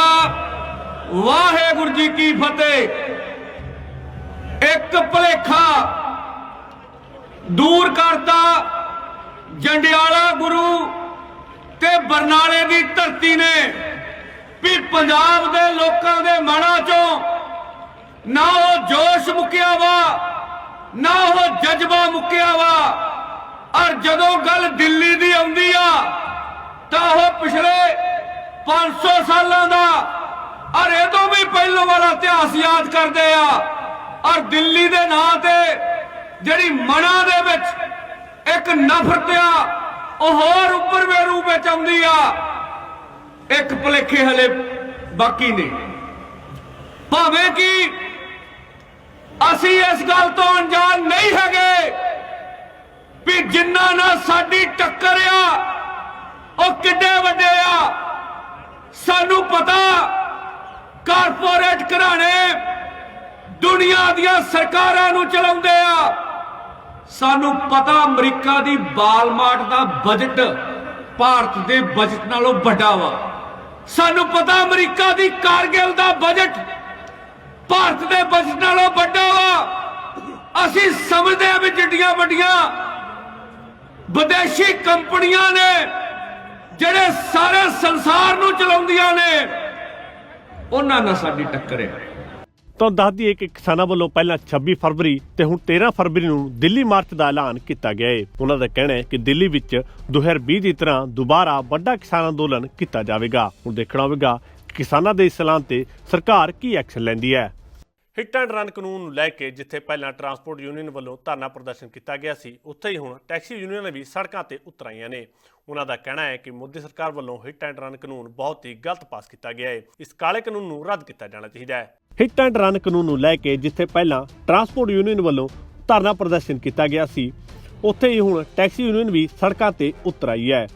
ਵਾਹਿਗੁਰੂ ਜੀ ਕੀ ਫਤਿਹ। ਇੱਕ ਭਲੇਖਾ ਦੂਰ ਕਰਤਾ ਜੰਡਿਆਲਾ ਗੁਰੂ ਤੇ ਬਰਨਾਲੇ ਦੀ ਧਰਤੀ ਨੇ ਵੀ ਪੰਜਾਬ ਦੇ ਲੋਕਾਂ ਦੇ ਮਨਾਂ ਚੋਂ ਨਾ ਉਹ ਜੋਸ਼ ਮੁੱਕਿਆ ਵਾ, ਨਾ ਉਹ ਜਜ਼ਬਾ ਮੁੱਕਿਆ ਵਾ। ਔਰ ਜਦੋਂ ਗੱਲ ਦਿੱਲੀ ਦੀ ਆਉਂਦੀ ਆ, ਤਾਂ ਉਹ ਪਿਛਲੇ 500 ਸਾਲਾਂ ਦਾ, ਔਰ ਇਹ ਤੋਂ ਵੀ ਪਹਿਲੋਂ ਵਾਲਾ ਇਤਿਹਾਸ ਯਾਦ ਕਰਦੇ ਆ। ਔਰ ਦਿੱਲੀ ਦੇ ਨਾਂ ਤੇ ਜਿਹੜੀ ਮਨਾਂ ਦੇ ਵਿੱਚ ਇੱਕ ਨਫ਼ਰਤ ਆ, ਉਹ ਹੋਰ ਉੱਪਰਵੇਂ ਰੂਪ ਵਿੱਚ ਆਉਂਦੀ ਆ। ਇੱਕ ਭਲੇਖੇ ਹਲੇ ਬਾਕੀ ਨੇ। ਭਾਵੇਂ ਕਿ ਅਸੀਂ ਇਸ ਗੱਲ ਤੋਂ ਅਣਜਾਣ ਨਹੀਂ ਹੈਗੇ ਵੀ ਜਿੰਨਾ ਨਾਲ ਸਾਡੀ ਟੱਕਰ ਆ, ਉਹ ਕਿੱਡੇ ਵੱਡੇ ਆ? ਸਾਨੂੰ ਪਤਾ ਕਾਰਪੋਰੇਟ ਘਰਾਣੇ ਦੁਨੀਆ ਦੀਆਂ ਸਰਕਾਰਾਂ ਨੂੰ ਚਲਾਉਂਦੇ ਆ। ਸਾਨੂੰ ਪਤਾ ਅਮਰੀਕਾ ਦੀ ਬਾਲਮਾਰਟ ਦਾ ਬਜਟ ਭਾਰਤ ਦੇ ਬਜਟ ਨਾਲੋਂ ਵੱਡਾ ਵਾ। ਸਾਨੂੰ ਪਤਾ ਅਮਰੀਕਾ ਦੀ ਕਾਰਗਿਲ ਦਾ ਬਜਟ ਭਾਰਤ ਦੇ ਬਜਟ ਨਾਲੋਂ ਵੱਡਾ ਵਾ। ਅਸੀਂ ਸਮਝਦੇ ਆ ਵੀ ਜਿੱਡੀਆਂ ਵੱਡੀਆਂ ਵਿਦੇਸ਼ੀ ਕੰਪਨੀਆਂ ਨੇ ਜਿਹੜੇ ਸਾਰੇ ਸੰਸਾਰ ਨੂੰ ਚਲਾਉਂਦੀਆਂ ਨੇ, ਉਹਨਾਂ ਨਾਲ ਸਾਡੀ ਟੱਕਰ ਹੈ। ਤੁਹਾਨੂੰ ਦੱਸ ਦਈਏ ਕਿ ਕਿਸਾਨਾਂ ਵੱਲੋਂ ਪਹਿਲਾਂ 26 ਫਰਵਰੀ ਤੇ ਹੁਣ 13 ਫਰਵਰੀ ਨੂੰ ਦਿੱਲੀ ਮਾਰਚ ਦਾ ਐਲਾਨ ਕੀਤਾ ਗਿਆ ਹੈ ਉਹਨਾਂ ਦਾ ਕਹਿਣਾ ਹੈ ਕਿ ਦਿੱਲੀ ਵਿੱਚ 2020 ਦੀ ਤਰ੍ਹਾਂ ਦੁਬਾਰਾ ਵੱਡਾ ਕਿਸਾਨ ਅੰਦੋਲਨ ਕੀਤਾ ਜਾਵੇਗਾ। ਹੁਣ ਦੇਖਣਾ ਹੋਵੇਗਾ ਕਿਸਾਨਾਂ ਦੇ ਇਸ ਐਲਾਨ ਤੇ ਸਰਕਾਰ ਕੀ ਐਕਸ਼ਨ ਲੈਂਦੀ ਹੈ। ਹਿੱਟ ਐਂਡ ਰਨ ਕਾਨੂੰਨ ਨੂੰ ਲੈ ਕੇ ਜਿੱਥੇ ਪਹਿਲਾਂ ਟਰਾਂਸਪੋਰਟ ਯੂਨੀਅਨ ਵੱਲੋਂ ਧਰਨਾ ਪ੍ਰਦਰਸ਼ਨ ਕੀਤਾ ਗਿਆ ਸੀ, ਉੱਥੇ ਹੀ ਹੁਣ ਟੈਕਸੀ ਯੂਨੀਅਨ ਵੀ ਸੜਕਾਂ ਤੇ ਉਤਰਾਈਆਂ ਨੇ। ਉਹਨਾਂ ਦਾ ਕਹਿਣਾ ਹੈ ਕਿ ਮੋਦੀ ਸਰਕਾਰ ਵੱਲੋਂ ਹਿੱਟ ਐਂਡ ਰਨ ਕਾਨੂੰਨ ਬਹੁਤ ਹੀ ਗਲਤ ਪਾਸ ਕੀਤਾ ਗਿਆ ਹੈ। ਇਸ ਕਾਲੇ ਕਾਨੂੰਨ ਨੂੰ ਰੱਦ ਕੀਤਾ ਜਾਣਾ ਚਾਹੀਦਾ ਹੈ। ਹਿੱਟ ਐਂਡ ਰਨ ਕਾਨੂੰਨ ਨੂੰ ਲੈ ਕੇ ਜਿੱਥੇ ਪਹਿਲਾਂ ਟਰਾਂਸਪੋਰਟ ਯੂਨੀਅਨ ਵੱਲੋਂ ਧਰਨਾ ਪ੍ਰਦਰਸ਼ਨ ਕੀਤਾ ਗਿਆ ਸੀ, ਉੱਥੇ ਹੀ ਹੁਣ ਟੈਕਸੀ ਯੂਨੀਅਨ ਵੀ ਸੜਕਾਂ ਤੇ ਉਤਰ ਹੈ।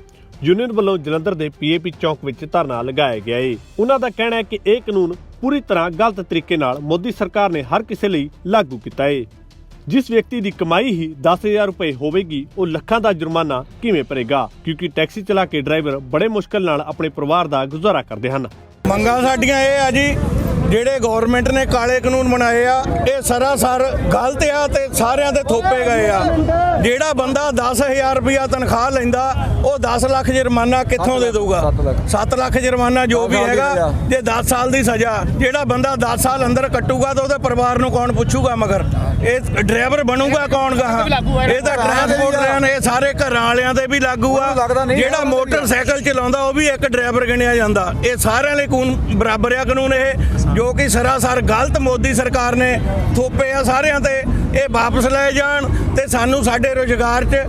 ਯੂਨੀਅਨ ਵੱਲੋਂ ਜਲੰਧਰ ਦੇ ਪੀਏਪੀ ਚੌਕ ਵਿੱਚ ਧਰਨਾ ਲਗਾਇਆ ਗਿਆ ਹੈ ਉਹਨਾਂ ਦਾ ਕਹਿਣਾ ਹੈ ਕਿ ਇਹ ਕਾਨੂੰਨ ਪੂਰੀ ਤਰ੍ਹਾਂ ਗਲਤ ਤਰੀਕੇ ਨਾਲ ਮੋਦੀ ਸਰਕਾਰ ਨੇ ਹਰ ਕਿਸੇ ਲਈ ਲਾਗੂ ਕੀਤਾ ਹੈ ਜਿਸ ਵਿਅਕਤੀ ਦੀ ਕਮਾਈ ਹੀ 10000 ਰੁਪਏ ਹੋਵੇਗੀ, ਉਹ ਲੱਖਾਂ ਦਾ ਜੁਰਮਾਨਾ ਕਿਵੇਂ ਭਰੇਗਾ? ਕਿਉਂਕਿ ਟੈਕਸੀ ਚਲਾ ਕੇ ਡਰਾਈਵਰ ਬੜੇ ਮੁਸ਼ਕਲ ਨਾਲ ਆਪਣੇ ਪਰਿਵਾਰ ਦਾ ਗੁਜ਼ਾਰਾ ਕਰਦੇ ਹਨ। ਮੰਗਾਂ ਸਾਡੀਆਂ ਇਹ ਆ ਜੀ ਜਿਹੜੇ ਗਵਰਨਮੈਂਟ ਨੇ ਕਾਲੇ ਕਾਨੂੰਨ ਬਣਾਏ ਆ ਇਹ ਸਰਾਸਰ ਗਲਤ ਆ ਤੇ ਸਾਰਿਆਂ ਤੇ ਥੋਪੇ ਗਏ ਆ। ਜਿਹੜਾ ਬੰਦਾ 10000 ਰੁਪਇਆ ਤਨਖਾਹ ਲੈਂਦਾ ਉਹ 10 ਲੱਖ ਜੁਰਮਾਨਾ ਕਿੱਥੋਂ ਦੇ ਦਊਗਾ? 7 ਲੱਖ। ਜੁਰਮਾਨਾ ਜੋ ਵੀ ਹੈਗਾ ਜੇ 10 ਸਾਲ ਦੀ ਸਜ਼ਾ। ਜਿਹੜਾ ਬੰਦਾ 10 ਸਾਲ ਅੰਦਰ ਕੱਟੂਗਾ ਤਾਂ ਉਹਦੇ ਪਰਿਵਾਰ ਨੂੰ ਕੌਣ ਪੁੱਛੂਗਾ ਮਗਰ? ਇਹ ਡਰਾਈਵਰ ਬਣੂਗਾ ਕੌਣ ਗਾਹਾਂ ਇਹ ਤਾਂ ਟਰਾਂਸਪੋਰਟ ਨੇ ਇਹ ਸਾਰੇ ਘਰਾਂ ਵਾਲਿਆਂ ਤੇ ਵੀ ਲਾਗੂ ਆ। ਜਿਹੜਾ ਮੋਟਰਸਾਈਕਲ ਚਲਾਉਂਦਾ ਉਹ ਵੀ ਇੱਕ ਡਰਾਈਵਰ ਗਿਣਿਆ ਜਾਂਦਾ। ਇਹ ਸਾਰਿਆਂ ਲਈ ਕਾਨੂੰਨ ਬਰਾਬਰ ਆ ਕਾਨੂੰਨ ਇਹ ਜੋ ਕਿ ਸਰਾਸਰ ਗਲਤ ਮੋਦੀ ਸਰਕਾਰ ਨੇ ਥੋਪੇ ਆ ਸਾਰਿਆਂ ਤੇ। ਇਹ ਵਾਪਸ ਲਏ ਜਾਣ ਤੇ ਸਾਨੂੰ ਸਾਡੇ ਰੋਜ਼ਗਾਰ 'ਚ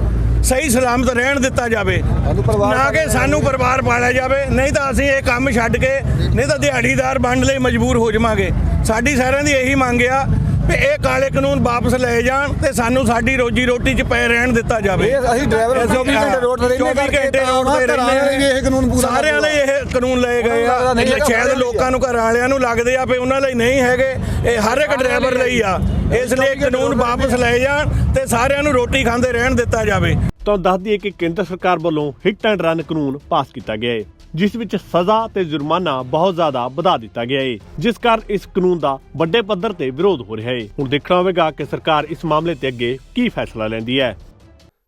ਸਹੀ ਸਲਾਮਤ ਰਹਿਣ ਦਿੱਤਾ ਜਾਵੇ। ਨਾ ਕਿ ਸਾਨੂੰ ਪਰਿਵਾਰ ਪਾਲਿਆ ਜਾਵੇ। ਨਹੀਂ ਤਾਂ ਅਸੀਂ ਇਹ ਕੰਮ ਛੱਡ ਕੇ ਨਹੀਂ ਤਾਂ ਦਿਹਾੜੀਦਾਰ ਬਣਨ ਲਈ ਮਜਬੂਰ ਹੋ ਜਾਵਾਂਗੇ। ਸਾਡੀ ਸਾਰਿਆਂ ਦੀ ਇਹੀ ਮੰਗ ਆ ਵੀ ਇਹ ਕਾਲੇ ਕਾਨੂੰਨ ਵਾਪਸ ਲਏ ਜਾਣ ਤੇ ਸਾਨੂੰ ਸਾਡੀ ਰੋਜੀ ਰੋਟੀ 'ਚ ਪਏ ਰਹਿਣ ਦਿੱਤਾ ਜਾਵੇ। ਅਸੀਂ ਡਰਾਈਵਰ 24 ਘੰਟੇ ਰੋਡ ਤੇ ਰਹਿੰਦੇ 24 ਘੰਟੇ ਰੋਡ ਤੇ ਰਹਿੰਦੇ ਇਹ ਕਾਨੂੰਨ ਪੂਰਾ ਸਾਰਿਆਂ ਲਈ ਇਹ ਕਾਨੂੰਨ ਲਏ ਗਏ ਆ। ਸ਼ਾਇਦ ਲੋਕਾਂ ਨੂੰ ਘਰ ਵਾਲਿਆਂ ਨੂੰ ਲੱਗਦੇ ਆ ਵੀ ਉਹਨਾਂ ਲਈ ਨਹੀਂ ਹੈਗੇ। ਇਹ ਹਰ ਇੱਕ ਡਰਾਈਵਰ ਲਈ ਆ। ਇਸ ਲਈ ਕਾਨੂੰਨ ਵਾਪਸ ਲਏ ਜਾਣ ਤੇ ਸਾਰਿਆਂ ਨੂੰ ਰੋਟੀ ਖਾਂਦੇ ਰਹਿਣ ਦਿੱਤਾ ਜਾਵੇ। ਤੁਹਾਨੂੰ ਦੱਸ ਦਈਏ ਕਿ ਕੇਂਦਰ ਸਰਕਾਰ ਵੱਲੋਂ ਹਿੱਟ ਐਂਡ ਰਨ ਕਾਨੂੰਨ ਪਾਸ ਕੀਤਾ ਗਿਆ ਹੈ ਜਿਸ ਵਿੱਚ ਸਜ਼ਾ ਤੇ ਜੁਰਮਾਨਾ ਬਹੁਤ ਜ਼ਿਆਦਾ ਵਧਾ ਦਿੱਤਾ ਗਿਆ ਹੈ ਜਿਸ ਕਾਰਨ ਇਸ ਕਾਨੂੰਨ ਦਾ ਵੱਡੇ ਪੱਧਰ ਤੇ ਵਿਰੋਧ ਹੋ ਰਿਹਾ ਹੈ। ਹੁਣ ਦੇਖਣਾ ਹੋਵੇਗਾ ਕਿ ਸਰਕਾਰ ਇਸ ਮਾਮਲੇ ਤੇ ਅੱਗੇ ਕੀ ਫੈਸਲਾ ਲੈਂਦੀ ਹੈ।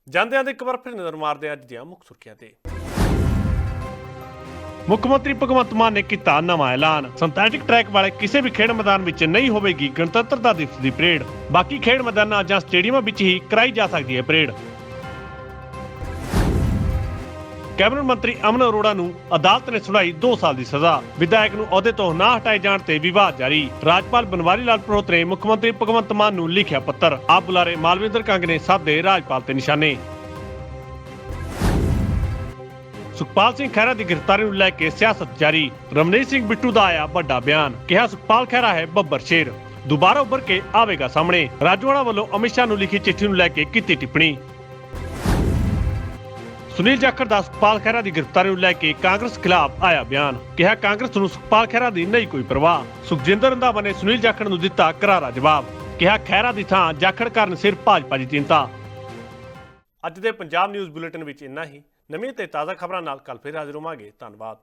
ਜਾਂਦਿਆਂ ਦੇ ਇੱਕ ਵਾਰ ਫਿਰ ਨਜ਼ਰ ਮਾਰਦੇ ਹਾਂ ਅੱਜ ਦੀਆਂ ਮੁੱਖ ਸੁਰਖੀਆਂ ਤੇ। ਮੁੱਖ ਮੰਤਰੀ ਭਗਵੰਤ ਮਾਨ ਨੇ ਕੀਤਾ ਨਵਾਂ ਐਲਾਨ। ਸਿੰਥੈਟਿਕ ਟਰੈਕ ਵਾਲੇ ਕਿਸੇ ਵੀ ਖੇਡ ਮੈਦਾਨ ਵਿੱਚ ਨਹੀਂ ਹੋਵੇਗੀ ਗਣਤੰਤਰਤਾ ਦਿਵਸ ਦੀ ਪਰੇਡ। ਬਾਕੀ ਖੇਡ ਮੈਦਾਨਾਂ ਜਾਂ ਸਟੇਡੀਅਮਾਂ ਵਿੱਚ ਹੀ ਕਰਾਈ ਜਾ ਸਕਦੀ ਹੈ ਪਰੇਡ। ਕੈਬਨਿਟ ਮੰਤਰੀ ਅਮਨ ਅਰੋੜਾ ਨੂੰ ਅਦਾਲਤ ਨੇ ਸੁਣਾਈ 2 ਸਾਲ ਦੀ ਸਜ਼ਾ। ਵਿਧਾਇਕ ਨੂੰ ਅਹੁਦੇ ਤੋਂ ਨਾ ਹਟਾਏ ਜਾਣ ਤੇ ਵਿਵਾਦ ਜਾਰੀ। ਰਾਜਪਾਲ ਬਨਵਾਰੀ ਲਾਲ ਪ੍ਰੋਹਤ ਨੇ ਮੁੱਖ ਮੰਤਰੀ ਭਗਵੰਤ ਮਾਨ ਨੂੰ ਲਿਖਿਆ ਪੱਤਰ। ਆਪ ਬੁਲਾਰੇ ਮਾਲਵਿੰਦਰ ਕੰਗ ਨੇ ਸਾਧੇ ਰਾਜਪਾਲ ਤੇ ਨਿਸ਼ਾਨੇ। ਸੁਖਪਾਲ ਸਿੰਘ ਖਹਿਰਾ ਦੀ ਗ੍ਰਿਫਤਾਰੀ ਨੂੰ ਲੈ ਕੇ ਸਿਆਸਤ ਜਾਰੀ। ਰਮਨੀਤ ਸਿੰਘ ਬਿੱਟੂ ਦਾ ਆਇਆ ਵੱਡਾ ਬਿਆਨ। ਕਿਹਾ, ਸੁਖਪਾਲ ਖਹਿਰਾ ਹੈ ਬੱਬਰ ਸ਼ੇਰ। ਦੁਬਾਰਾ ਉੱਭਰ ਕੇ ਆਵੇਗਾ ਸਾਹਮਣੇ। ਰਾਜਵਾੜਾ ਵੱਲੋਂ ਅਮਿਤ ਸ਼ਾਹ ਨੂੰ ਲਿਖੀ ਚਿੱਠੀ ਨੂੰ ਲੈ ਕੇ ਕੀਤੀ ਟਿੱਪਣੀ। ਸੁਨੀਲ ਜਾਖੜ ਦਾ ਸੁਖਪਾਲ ਖਹਿਰਾ ਦੀ ਗ੍ਰਿਫਤਾਰੀ ਨੂੰ ਲੈ ਕੇ ਕਾਂਗਰਸ ਖਿਲਾਫ ਆਇਆ ਬਿਆਨ। ਕਿਹਾ ਕਾਂਗਰਸ ਨੂੰ ਸੁਖਪਾਲ ਖਹਿਰਾ ਦੀ ਨਹੀਂ ਕੋਈ ਪਰਵਾਹ। ਸੁਖਜਿੰਦਰ ਰੰਧਾਵਾ ਨੇ ਸੁਨੀਲ ਜਾਖੜ ਨੂੰ ਦਿੱਤਾ ਕਰਾਰਾ ਜਵਾਬ। ਕਿਹਾ ਖਹਿਰਾ ਦੀ ਥਾਂ ਜਾਖੜ ਕਰਨ ਸਿਰਫ ਭਾਜਪਾ ਦੀ ਚਿੰਤਾ। ਅੱਜ ਦੇ ਪੰਜਾਬ ਨਿਊਜ਼ ਬੁਲੇਟਿਨ ਵਿੱਚ ਇੰਨਾ ਹੀ। ਨਵੀਂ ਤੇ ਤਾਜ਼ਾ ਖਬਰਾਂ ਨਾਲ ਕੱਲ ਫਿਰ ਹਾਜ਼ਰ ਹੋਵਾਂਗੇ। ਧੰਨਵਾਦ।